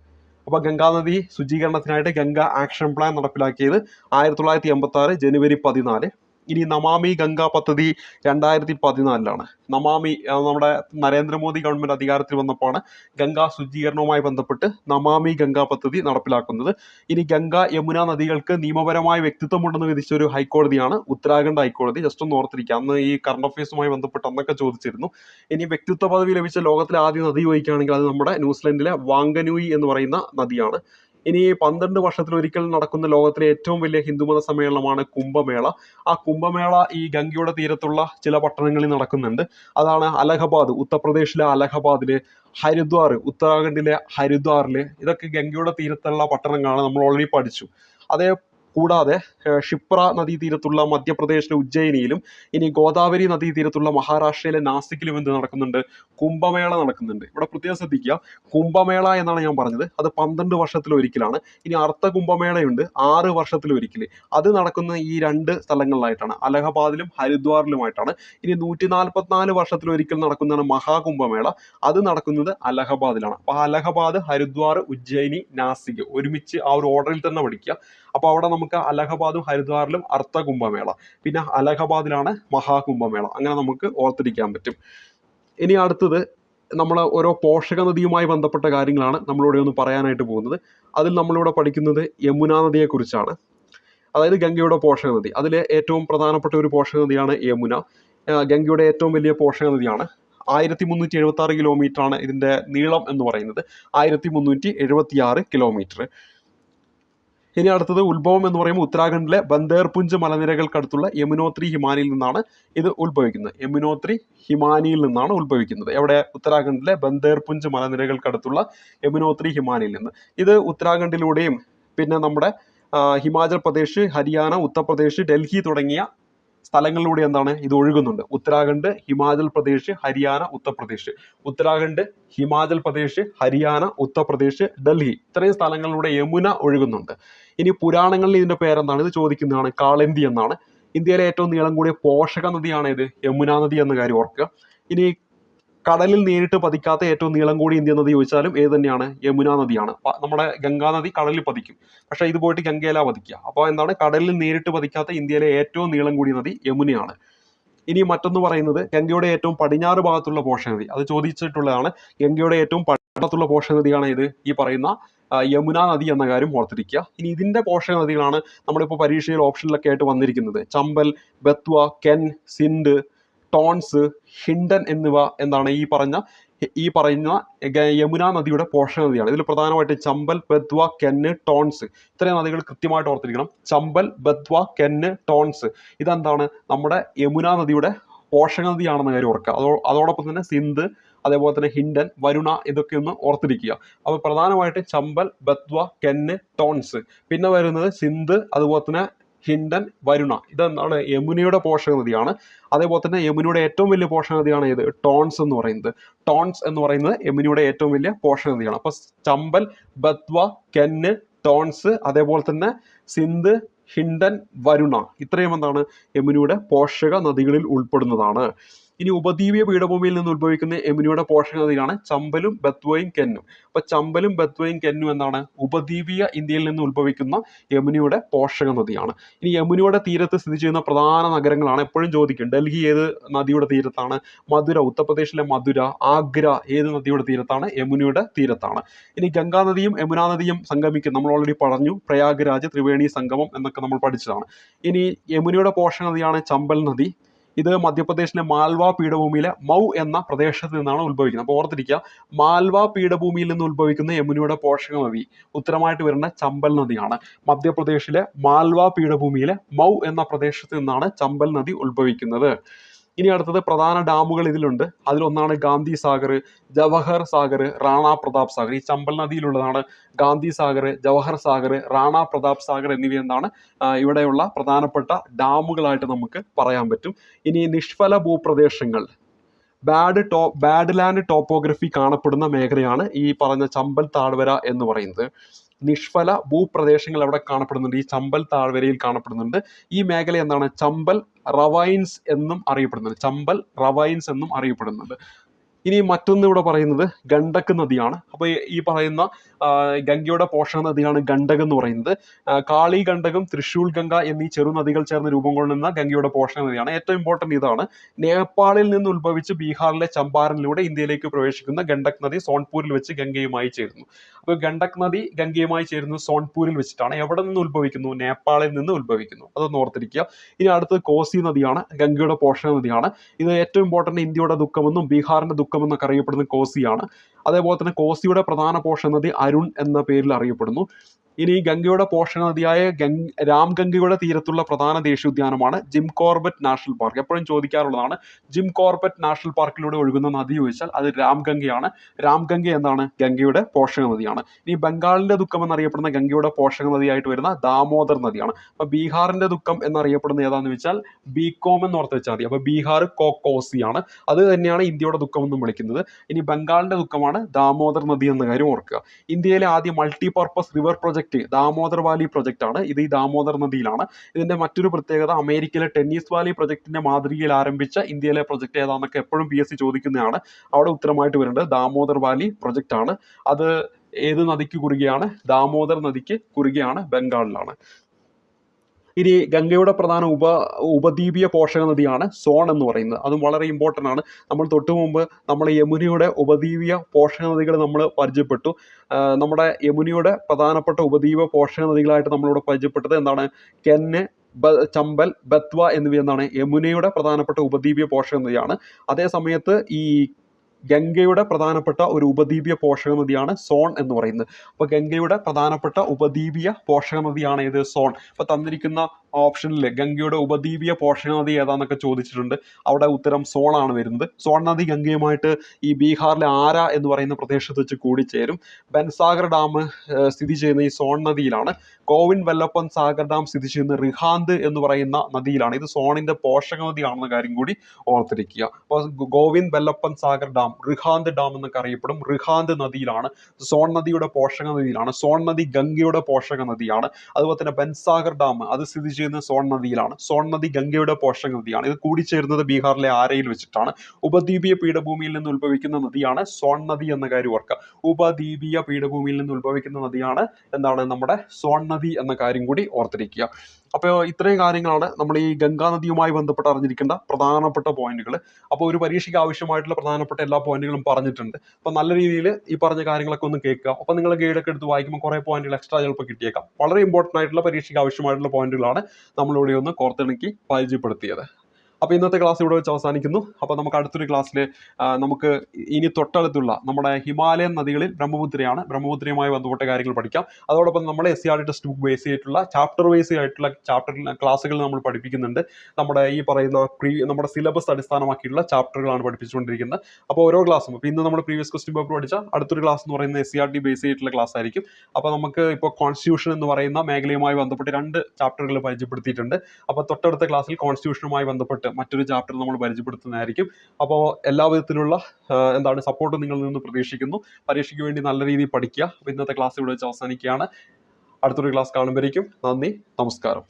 അപ്പോൾ ഗംഗാനദി ശുചീകരണത്തിനായിട്ട് ഗംഗ ആക്ഷൻ പ്ലാൻ നടപ്പിലാക്കിയത് ആയിരത്തി തൊള്ളായിരത്തി എൺപത്തി ആറ് ജനുവരി പതിനാല്. ഇനി നമാമി ഗംഗ പദ്ധതി രണ്ടായിരത്തി പതിനാലിലാണ് നമാമി നമ്മുടെ നരേന്ദ്രമോദി ഗവൺമെന്റ് അധികാരത്തിൽ വന്നപ്പോഴാണ് ഗംഗാ ശുചീകരണവുമായി ബന്ധപ്പെട്ട് നമാമി ഗംഗ പദ്ധതി നടപ്പിലാക്കുന്നത്. ഇനി ഗംഗ യമുന നദികൾക്ക് നിയമപരമായ വ്യക്തിത്വമുണ്ടെന്ന് വിധിച്ച ഒരു ഹൈക്കോടതിയാണ് ഉത്തരാഖണ്ഡ് ഹൈക്കോടതി. ജസ്റ്റ് ഒന്ന് ഓർത്തിരിക്കുക അന്ന് ഈ കറണ്ട് അഫയേഴ്സുമായി ബന്ധപ്പെട്ട് അന്നൊക്കെ ചോദിച്ചിരുന്നു. ഇനി വ്യക്തിത്വ പദവി ലഭിച്ച ലോകത്തിലെ ആദ്യ നദി ചോദിക്കുകയാണെങ്കിൽ അത് നമ്മുടെ ന്യൂസിലൻഡിലെ വാങ്കനൂയി എന്ന് പറയുന്ന നദിയാണ്. ഇനി പന്ത്രണ്ട് വർഷത്തിൽ ഒരിക്കൽ നടക്കുന്ന ലോകത്തിലെ ഏറ്റവും വലിയ ഹിന്ദുമത സമ്മേളനമാണ് കുംഭമേള. ആ കുംഭമേള ഈ ഗംഗയുടെ തീരത്തുള്ള ചില പട്ടണങ്ങളിൽ നടക്കുന്നുണ്ട്. അതാണ് അലഹബാദ് ഉത്തർപ്രദേശിലെ അലഹബാദിൽ ഹരിദ്വാർ ഉത്തരാഖണ്ഡിലെ ഹരിദ്വാറിൽ ഇതൊക്കെ ഗംഗയുടെ തീരത്തുള്ള പട്ടണങ്ങളാണ് നമ്മൾ ഓൾറെഡി പഠിച്ചു. അതേ കൂടാതെ ഷിപ്ര നദീതീരത്തുള്ള മധ്യപ്രദേശിലെ ഉജ്ജയിനിയിലും ഇനി ഗോദാവരി നദീതീരത്തുള്ള മഹാരാഷ്ട്രയിലെ നാസിക്കിലും എന്ത് നടക്കുന്നുണ്ട്? കുംഭമേള നടക്കുന്നുണ്ട്. ഇവിടെ പ്രത്യേകം ശ്രദ്ധിക്കുക. കുംഭമേള എന്നാണ് ഞാൻ പറഞ്ഞത്. അത് പന്ത്രണ്ട് വർഷത്തിലൊരിക്കലാണ് ഇനി അർത്ഥ കുംഭമേളയുണ്ട്. ആറ് വർഷത്തിലൊരിക്കൽ അത് നടക്കുന്ന ഈ രണ്ട് സ്ഥലങ്ങളിലായിട്ടാണ്. അലഹബാദിലും ഹരിദ്വാറിലുമായിട്ടാണ്. ഇനി നൂറ്റി നാൽപ്പത്തിനാല് വർഷത്തിലൊരിക്കൽ നടക്കുന്നതാണ് മഹാകുംഭമേള. അത് നടക്കുന്നത് അലഹബാദിലാണ്. അപ്പോൾ അലഹബാദ് ഹരിദ്വാർ ഉജ്ജയിനി നാസിക് ഒരുമിച്ച് ആ ഒരു ഓർഡറിൽ തന്നെ പഠിക്കുക. അപ്പോൾ അവിടെ നമുക്ക് അലഹബാദും ഹരിദ്വാറിലും അർത്ഥ കുംഭമേള. പിന്നെ അലഹബാദിലാണ് മഹാകുംഭമേള അങ്ങനെ നമുക്ക് ഓർത്തിരിക്കാൻ പറ്റും. ഇനി അടുത്തത് നമ്മൾ ഓരോ പോഷക നദിയുമായി ബന്ധപ്പെട്ട കാര്യങ്ങളാണ് നമ്മളിവിടെ ഒന്ന് പറയാനായിട്ട് പോകുന്നത്. അതിൽ നമ്മളിവിടെ പഠിക്കുന്നത് യമുനാ നദിയെക്കുറിച്ചാണ് അതായത് ഗംഗയുടെ പോഷക നദി. അതിലെ ഏറ്റവും പ്രധാനപ്പെട്ട ഒരു പോഷക നദിയാണ് യമുന. ഗംഗയുടെ ഏറ്റവും വലിയ പോഷക നദിയാണ്. ആയിരത്തി മുന്നൂറ്റി എഴുപത്തി ആറ് കിലോമീറ്റർ ആണ് ഇതിന്റെ നീളം എന്ന് പറയുന്നത്. ആയിരത്തി മുന്നൂറ്റി എഴുപത്തി ആറ് കിലോമീറ്റർ ഇനി അടുത്തത് ഉത്ഭവം എന്ന് പറയുമ്പോൾ ഉത്തരാഖണ്ഡിലെ ബന്ദേർപുഞ്ച് മലനിരകൾക്കടുത്തുള്ള യമുനോത്രി ഹിമാനിയിൽ നിന്നാണ് ഇത് ഉത്ഭവിക്കുന്നത്. യമുനോത്രി ഹിമാനിയിൽ നിന്നാണ് ഉത്ഭവിക്കുന്നത്. എവിടെ? ഉത്തരാഖണ്ഡിലെ ബന്ദേർപുഞ്ച് മലനിരകൾക്കടുത്തുള്ള യമുനോത്രി ഹിമാനിയിൽ നിന്ന്. ഇത് ഉത്തരാഖണ്ഡിലൂടെയും പിന്നെ നമ്മുടെ ഹിമാചൽ പ്രദേശ് ഹരിയാന ഉത്തർപ്രദേശ് ഡൽഹി തുടങ്ങിയ സ്ഥലങ്ങളിലൂടെ എന്താണ്? ഇത് ഒഴുകുന്നുണ്ട്. ഉത്തരാഖണ്ഡ് ഹിമാചൽ പ്രദേശ് ഹരിയാന ഉത്തർപ്രദേശ്. ഉത്തരാഖണ്ഡ് ഹിമാചൽ പ്രദേശ് ഹരിയാന ഉത്തർപ്രദേശ് ഡൽഹി ഇത്രയും സ്ഥലങ്ങളിലൂടെ യമുന ഒഴുകുന്നുണ്ട്. ഇനി പുരാണങ്ങളിൽ ഇതിന്റെ പേരെന്താണ്? ഇത് ചോദിക്കുന്നതാണ് കാളന്തി എന്നാണ്. ഇന്ത്യയിലെ ഏറ്റവും നീളം കൂടിയ പോഷക നദിയാണ് ഇത് യമുന നദി എന്ന കാര്യം ഓർക്കുക. ഇനി കടലിൽ നേരിട്ട് പതിക്കാത്ത ഏറ്റവും നീളം കൂടിയ ഇന്ത്യൻ നദി ചോദിച്ചാലും ഏത് തന്നെയാണ്? യമുന നദിയാണ്. നമ്മുടെ ഗംഗാ നദി കടലിൽ പതിക്കും. പക്ഷേ ഇത് പോയിട്ട് ഗംഗയില പതിക്കുക. അപ്പോൾ എന്താണ്? കടലിൽ നേരിട്ട് പതിക്കാത്ത ഇന്ത്യയിലെ ഏറ്റവും നീളം കൂടിയ നദി യമുനയാണ്. ഇനി മറ്റൊന്ന് പറയുന്നത് ഗംഗയുടെ ഏറ്റവും പടിഞ്ഞാറ് ഭാഗത്തുള്ള പോഷക നദി. അത് ചോദിച്ചിട്ടുള്ളതാണ് ഗംഗയുടെ ഏറ്റവും പടിഞ്ഞാറത്തുള്ള പോഷക നദിയാണ് ഇത്. ഈ പറയുന്ന യമുന നദി എന്ന കാര്യം ഓർത്തിരിക്കുക. ഇനി ഇതിന്റെ പോഷക നദികളാണ് നമ്മളിപ്പോൾ പരീക്ഷയിൽ ഓപ്ഷനിലൊക്കെ ആയിട്ട് വന്നിരിക്കുന്നത്. ചമ്പൽ ബത്വ കെൻ സിന്ധ് ടോൺസ് ഹിൻഡൻ എന്നിവ എന്താണ് ഈ പറഞ്ഞ ഈ പറയുന്ന യമുന നദിയുടെ പോഷക നദിയാണ്. ഇതിൽ പ്രധാനമായിട്ട് ചമ്പൽ ബദ്വ കെന്ന് ടോൺസ്. ഇത്രയും നദികൾ കൃത്യമായിട്ട് ഓർത്തിരിക്കണം. ചമ്പൽ ബദ്വ കെന്ന് ടോൺസ്. ഇതെന്താണ്? നമ്മുടെ യമുന നദിയുടെ പോഷക നദിയാണെന്ന കാര്യം ഓർക്കുക. അതോ അതോടൊപ്പം തന്നെ സിന്ധ് അതേപോലെ തന്നെ ഹിൻഡൻ വരുണ ഇതൊക്കെ ഒന്ന് ഓർത്തിരിക്കുക. അപ്പോൾ പ്രധാനമായിട്ട് ചമ്പൽ ബത്വ കെന്ന് ടോൺസ്. പിന്നെ വരുന്നത് സിന്ധ് അതുപോലെ തന്നെ ഹിൻഡൻ വരുണ. ഇതെന്താണ്? യമുനയുടെ പോഷക നദിയാണ് അതേപോലെ തന്നെ യമുനയുടെ ഏറ്റവും വലിയ പോഷക നദിയാണ് ഏത്? ടോൺസ് എന്ന് പറയുന്നത്. ടോൺസ് എന്ന് പറയുന്നത് യമുനയുടെ ഏറ്റവും വലിയ പോഷക നദിയാണ് അപ്പൊ ചമ്പൽ ബത്വ കെന്ന് ടോൺസ് അതേപോലെ തന്നെ സിന്ധ് ഹിൻഡൻ വരുണ. ഇത്രയും എന്താണ്? യമുനയുടെ പോഷക നദികളിൽ ഉൾപ്പെടുന്നതാണ്. ഇനി ഉപദ്വീപീയ പീഠഭൂമിയിൽ നിന്ന് ഉത്ഭവിക്കുന്ന യമുനയുടെ പോഷക നദികളാണ് ചമ്പലും ബത്വയും കെന്നും. അപ്പൊ ചമ്പലും ബത്വയും കെന്നും എന്നാണ് ഉപദ്വീപീയ ഇന്ത്യയിൽ നിന്ന് ഉത്ഭവിക്കുന്ന യമുനയുടെ പോഷക നദിയാണ്. ഇനി യമുനയുടെ തീരത്ത് സ്ഥിതി ചെയ്യുന്ന പ്രധാന നഗരങ്ങളാണ് എപ്പോഴും ചോദിക്കും. ഡൽഹി ഏത് നദിയുടെ തീരത്താണ്? മധുര ഉത്തർപ്രദേശിലെ മധുര ആഗ്ര ഏത് നദിയുടെ തീരത്താണ്? യമുനയുടെ തീരത്താണ്. ഇനി ഗംഗാ നദിയും യമുനാ നദിയും സംഗമിക്കും. നമ്മൾ ഓൾറെഡി പറഞ്ഞു. പ്രയാഗ്രാജ് ത്രിവേണി സംഗമം എന്നൊക്കെ നമ്മൾ പഠിച്ചതാണ്. ഇനി യമുനയുടെ പോഷക നദിയാണ് ചമ്പൽ നദി. ഇത് മധ്യപ്രദേശിലെ മാൽവ പീഠഭൂമിയിലെ മൗ എന്ന പ്രദേശത്ത് നിന്നാണ് ഉത്ഭവിക്കുന്നത്. അപ്പോൾ ഓർത്തിരിക്കുക മാൽവ പീഠഭൂമിയിൽ നിന്ന് ഉത്ഭവിക്കുന്ന യമുനയുടെ പോഷക നദി ഉത്തരമായിട്ട് വരുന്ന ചമ്പൽ നദിയാണ്. മധ്യപ്രദേശിലെ മാൽവ പീഠഭൂമിയിലെ മൗ എന്ന പ്രദേശത്ത് നിന്നാണ് ചമ്പൽ നദി ഉത്ഭവിക്കുന്നത്. ഇനി അടുത്തത് പ്രധാന ഡാമുകൾ ഇതിലുണ്ട്. അതിലൊന്നാണ് ഗാന്ധി സാഗർ ജവഹർ സാഗർ റാണ പ്രതാപ് സാഗർ. ഈ ചമ്പൽ നദിയിലുള്ളതാണ് ഗാന്ധി സാഗർ ജവഹർ സാഗർ റാണ പ്രതാപ് സാഗർ എന്നിവ എന്താണ് ഇവിടെയുള്ള പ്രധാനപ്പെട്ട ഡാമുകളായിട്ട് നമുക്ക് പറയാൻ പറ്റും. ഇനി നിഷ്ഫല ഭൂപ്രദേശങ്ങൾ. ബാഡ് ടോ ബാഡ് ലാൻഡ് ടോപ്പോഗ്രഫി കാണപ്പെടുന്ന മേഖലയാണ് ഈ പറഞ്ഞ ചമ്പൽ താഴ്വര എന്ന് പറയുന്നത്. നിഷ്ഫല ഭൂപ്രദേശങ്ങൾ അവിടെ കാണപ്പെടുന്നുണ്ട്. ഈ ചമ്പൽ താഴ്വരയിൽ കാണപ്പെടുന്നുണ്ട്. ഈ മേഖല എന്താണ്? ചമ്പൽ റവൈൻസ് എന്നും അറിയപ്പെടുന്നുണ്ട്. ചമ്പൽ റവൈൻസ് എന്നും അറിയപ്പെടുന്നുണ്ട്. ഇനി മറ്റൊന്ന് ഇവിടെ പറയുന്നത് ഗണ്ഡക് നദിയാണ്. അപ്പോൾ ഈ പറയുന്ന ഗംഗയുടെ പോഷക നദിയാണ് ഗണ്ഡക് എന്ന് പറയുന്നത്. കാളി ഗണ്ഡകം തൃശൂൽ ഗംഗ എന്നീ ചെറു നദികൾ ചേർന്ന് രൂപം കൊള്ളുന്ന ഗംഗയുടെ പോഷക നദിയാണ്. ഏറ്റവും ഇമ്പോർട്ടന്റ് ഇതാണ്. നേപ്പാളിൽ നിന്ന് ഉത്ഭവിച്ച് ബീഹാറിലെ ചമ്പാരനിലൂടെ ഇന്ത്യയിലേക്ക് പ്രവേശിക്കുന്ന ഗണ്ഡക് നദി സോൺപൂരിൽ വെച്ച് ഗംഗയുമായി ചേരുന്നു. അപ്പോൾ ഗണ്ഡക് നദി ഗംഗയുമായി ചേരുന്നത് സോൺപൂരിൽ വെച്ചിട്ടാണ്. എവിടെ നിന്ന് ഉത്ഭവിക്കുന്നു? നേപ്പാളിൽ നിന്ന് ഉത്ഭവിക്കുന്നു. അതൊന്ന് ഓർത്തിരിക്കുക. ഇനി അടുത്തത് കോസി നദിയാണ്. ഗംഗയുടെ പോഷക നദിയാണ്. ഇത് ഏറ്റവും ഇമ്പോർട്ടന്റ് ഇന്ത്യയുടെ ദുഃഖമെന്നും ബീഹാറിന്റെ ദുഃഖമെന്നൊക്കെ അറിയപ്പെടുന്ന കോസിയാണ്. അതേപോലെ തന്നെ കോസിയുടെ പ്രധാന പോഷക നദി അരുൺ എന്ന പേരിൽ അറിയപ്പെടുന്നു. ഇനി ഗംഗയുടെ പോഷക നദിയായ ഗംഗ് രാംഗംഗയുടെ തീരത്തുള്ള പ്രധാന ദേശീയോദ്യാനമാണ് ജിം കോർബറ്റ് നാഷണൽ പാർക്ക്. എപ്പോഴും ചോദിക്കാറുള്ളതാണ് ജിം കോർബറ്റ് നാഷണൽ പാർക്കിലൂടെ ഒഴുകുന്ന നദി ചോദിച്ചാൽ അത് രാംഗംഗയാണ് രാംഗംഗ എന്താണ്? ഗംഗയുടെ പോഷക നദിയാണ്. ഇനി ബംഗാളിന്റെ ദുഃഖം എന്നറിയപ്പെടുന്ന ഗംഗയുടെ പോഷക നദിയായിട്ട് വരുന്ന ദാമോദർ നദിയാണ്. അപ്പൊ ബീഹാറിന്റെ ദുഃഖം എന്നറിയപ്പെടുന്ന ഏതാന്ന് വെച്ചാൽ ബികോം എന്ന് ഓർത്ത് വെച്ചാൽ മതി. അപ്പൊ ബീഹാർ കോക്കോസിയാണ്. അത് തന്നെയാണ് ഇന്ത്യയുടെ ദുഃഖം എന്നും വിളിക്കുന്നത്. ഇനി ബംഗാളിന്റെ ദുഃഖമാണ് ദാമോദർ നദി എന്ന കാര്യം ഓർക്കുക. ഇന്ത്യയിലെ ആദ്യ multipurpose river project Damodar valley project ആണ് ഇത് ഈ ദാമോദർ നദിയിലാണ്. ഇതിന്റെ മറ്റൊരു പ്രത്യേകത അമേരിക്കയിലെ ടെന്നീസ് വാലി പ്രൊജക്ടിന്റെ മാതൃകയിൽ ആരംഭിച്ച ഇന്ത്യയിലെ പ്രൊജക്ട് ഏതാണെന്നൊക്കെ എപ്പോഴും പി എസ് സി ചോദിക്കുന്നതാണ്. അവിടെ ഉത്തരമായിട്ട് വരേണ്ടത് ദാമോദർ വാലി പ്രൊജക്ട് ആണ് അത് ഏത് നദിക്ക് കുറുകെയാണ്? ദാമോദർ നദിക്ക് കുറുകെയാണ് ബംഗാളിലാണ്. ഇനി ഗംഗയുടെ പ്രധാന ഉപ ഉപദ്വീപീയ പോഷക നദിയാണ് സോൺ എന്ന് പറയുന്നത്. അതും വളരെ ഇമ്പോർട്ടന്റ് ആണ്. നമ്മൾ തൊട്ടു മുമ്പ് നമ്മൾ യമുനയുടെ ഉപദ്വീപീയ പോഷക നദികൾ നമ്മൾ പരിചയപ്പെട്ടു. നമ്മുടെ യമുനയുടെ പ്രധാനപ്പെട്ട ഉപദ്വീപ പോഷക നദികളായിട്ട് നമ്മളിവിടെ പരിചയപ്പെട്ടത് എന്താണ്? കെന്ന് ചമ്പൽ ബത്വ എന്നിവ എന്താണ് യമുനയുടെ പ്രധാനപ്പെട്ട ഉപദ്വീപീയ പോഷക നദിയാണ്. അതേ സമയത്ത് ഈ ഗംഗയുടെ പ്രധാനപ്പെട്ട ഒരു ഉപദ്വീപീയ പോഷക നദിയാണ് സോൺ എന്ന് പറയുന്നത്. അപ്പോൾ ഗംഗയുടെ പ്രധാനപ്പെട്ട ഉപദ്വീപീയ പോഷക നദിയാണ് ഏത്? സോൺ. അപ്പോൾ തന്നിരിക്കുന്ന ഓപ്ഷനിൽ ഗംഗയുടെ ഉപദ്വീപീയ പോഷക നദി ഏതാന്നൊക്കെ ചോദിച്ചിട്ടുണ്ട്. അവിടെ ഉത്തരം സോൺ ആണ് വരുന്നത്. സോൺ നദി ഗംഗയുമായിട്ട് ഈ ബീഹാറിലെ ആര എന്ന് പറയുന്ന പ്രദേശത്ത് വെച്ച് കൂടിച്ചേരും. ബൻസാഗർ ഡാം സ്ഥിതി ചെയ്യുന്ന ഈ സോൺ നദിയിലാണ് കോവിൻ വെല്ലപ്പൻ സാഗർ ഡാം സ്ഥിതി ചെയ്യുന്ന റിഹാന്ത് എന്ന് പറയുന്ന നദിയിലാണ്. ഇത് സോണിന്റെ പോഷക നദിയാണെന്ന കാര്യം കൂടി ഓർത്തിരിക്കുക. അപ്പോൾ ഗോവിന്ദ് വെല്ലപ്പൻ സാഗർ ഡാം റിഹാന്ത് ഡാം എന്നൊക്കെ അറിയപ്പെടും. റിഹാന്ത് നദിയിലാണ്. സോൺ നദിയുടെ പോഷക നദിയിലാണ്. സോൺ നദി ഗംഗയുടെ പോഷക നദിയാണ്. അതുപോലെ തന്നെ ബൻസാഗർ ഡാം അത് സ്ഥിതി ചെയ്യുന്ന സോൺ നദിയിലാണ്. സോൺ നദി ഗംഗയുടെ പോഷക നദിയാണ്. ഇത് കൂടിച്ചേരുന്നത് ബീഹാറിലെ ആരയിൽ വെച്ചിട്ടാണ്. ഉപദ്വീപീയ പീഠഭൂമിയിൽ നിന്ന് ഉത്ഭവിക്കുന്ന നദിയാണ് സോൺ നദി എന്ന കാര്യം ഓർക്കുക ഉപദ്വീപീയ പീഠഭൂമിയിൽ നിന്ന് ഉത്ഭവിക്കുന്ന നദിയാണ് എന്താണ് നമ്മുടെ സോൺ നദി എന്ന കാര്യം കൂടി ഓർത്തിരിക്കുക. അപ്പോൾ ഇത്രയും കാര്യങ്ങളാണ് നമ്മൾ ഈ ഗംഗാ നദിയുമായി ബന്ധപ്പെട്ട് അറിഞ്ഞിരിക്കേണ്ട പ്രധാനപ്പെട്ട പോയിന്റുകൾ അപ്പോൾ ഒരു പരീക്ഷയ്ക്ക് ആവശ്യമായിട്ടുള്ള പ്രധാനപ്പെട്ട എല്ലാ പോയിന്റുകളും പറഞ്ഞിട്ടുണ്ട്. അപ്പോൾ നല്ല രീതിയിൽ ഈ പറഞ്ഞ കാര്യങ്ങളൊക്കെ ഒന്ന് കേൾക്കുക. അപ്പോൾ നിങ്ങൾ ഗൈഡൊക്കെ എടുത്ത് വായിക്കുമ്പോൾ കുറേ പോയിന്റുകൾ എക്സ്ട്രാ ചിലപ്പോൾ കിട്ടിയേക്കാം. വളരെ ഇമ്പോർട്ടന്റ് ആയിട്ടുള്ള പരീക്ഷയ്ക്ക് ആവശ്യമായിട്ടുള്ള പോയിന്റുകളാണ് നമ്മളിവിടെ ഒന്ന് കോർത്തിണക്കി പരിചയപ്പെടുത്തിയത്. അപ്പോൾ ഇന്നത്തെ ക്ലാസ് ഇവിടെ വെച്ച് അവസാനിക്കുന്നു. അപ്പോൾ നമുക്ക് അടുത്തൊരു ക്ലാസ്സിൽ നമുക്ക് ഇനി തൊട്ടടുത്തുള്ള നമ്മുടെ ഹിമാലയൻ നദികളിൽ ബ്രഹ്മപുത്രയാണ്. ബ്രഹ്മപുത്രയുമായി ബന്ധപ്പെട്ട കാര്യങ്ങൾ പഠിക്കാം. അതോടൊപ്പം നമ്മൾ S C R T book base ചെയ്തിട്ടുള്ള ചാപ്റ്റർ വൈസ് ആയിട്ടുള്ള ചാപ്റ്റർ ക്ലാസ്സുകൾ നമ്മൾ പഠിപ്പിക്കുന്നുണ്ട്. നമ്മുടെ ഈ പറയുന്ന പ്രീ നമ്മുടെ സിലബസ് അടിസ്ഥാനമാക്കിയുള്ള ചാപ്റ്ററുകളാണ് പഠിപ്പിച്ചുകൊണ്ടിരിക്കുന്നത്. അപ്പോൾ ഓരോ ക്ലാസ്സും ഇപ്പോൾ ഇന്ന് നമ്മൾ പ്രീവിയസ് ക്വസ്റ്റ്യൻ പേപ്പർ പഠിച്ച അടുത്തൊരു ക്ലാസ് എന്ന് പറയുന്നത് S C R T base ചെയ്തിട്ടുള്ള ക്ലാസ് ആയിരിക്കും. അപ്പോൾ നമുക്ക് ഇപ്പോൾ കോൺസ്റ്റിറ്റ്യൂഷൻ എന്ന് പറയുന്ന മേഖലയുമായി ബന്ധപ്പെട്ട് രണ്ട് ചാപ്റ്ററുകൾ പരിചയപ്പെടുത്തിയിട്ടുണ്ട്. അപ്പോൾ തൊട്ടടുത്ത ക്ലാസ്സിൽ കോൺസ്റ്റിറ്റ്യൂഷനുമായി ബന്ധപ്പെട്ട് മറ്റൊരു ചാപ്റ്റർ നമ്മൾ പരിചയപ്പെടുത്തുന്നതായിരിക്കും. അപ്പോൾ എല്ലാ വിധത്തിലുള്ള എന്താണ് സപ്പോർട്ട് നിങ്ങളിൽ നിന്ന് പ്രതീക്ഷിക്കുന്നു. പരീക്ഷയ്ക്ക് വേണ്ടി നല്ല രീതിയിൽ പഠിക്കുക. അപ്പോൾ ഇന്നത്തെ ക്ലാസ് ഇവിടെ വെച്ച് അവസാനിക്കുകയാണ്. അടുത്തൊരു ക്ലാസ് കാണുമ്പോഴേക്കും നന്ദി നമസ്കാരം.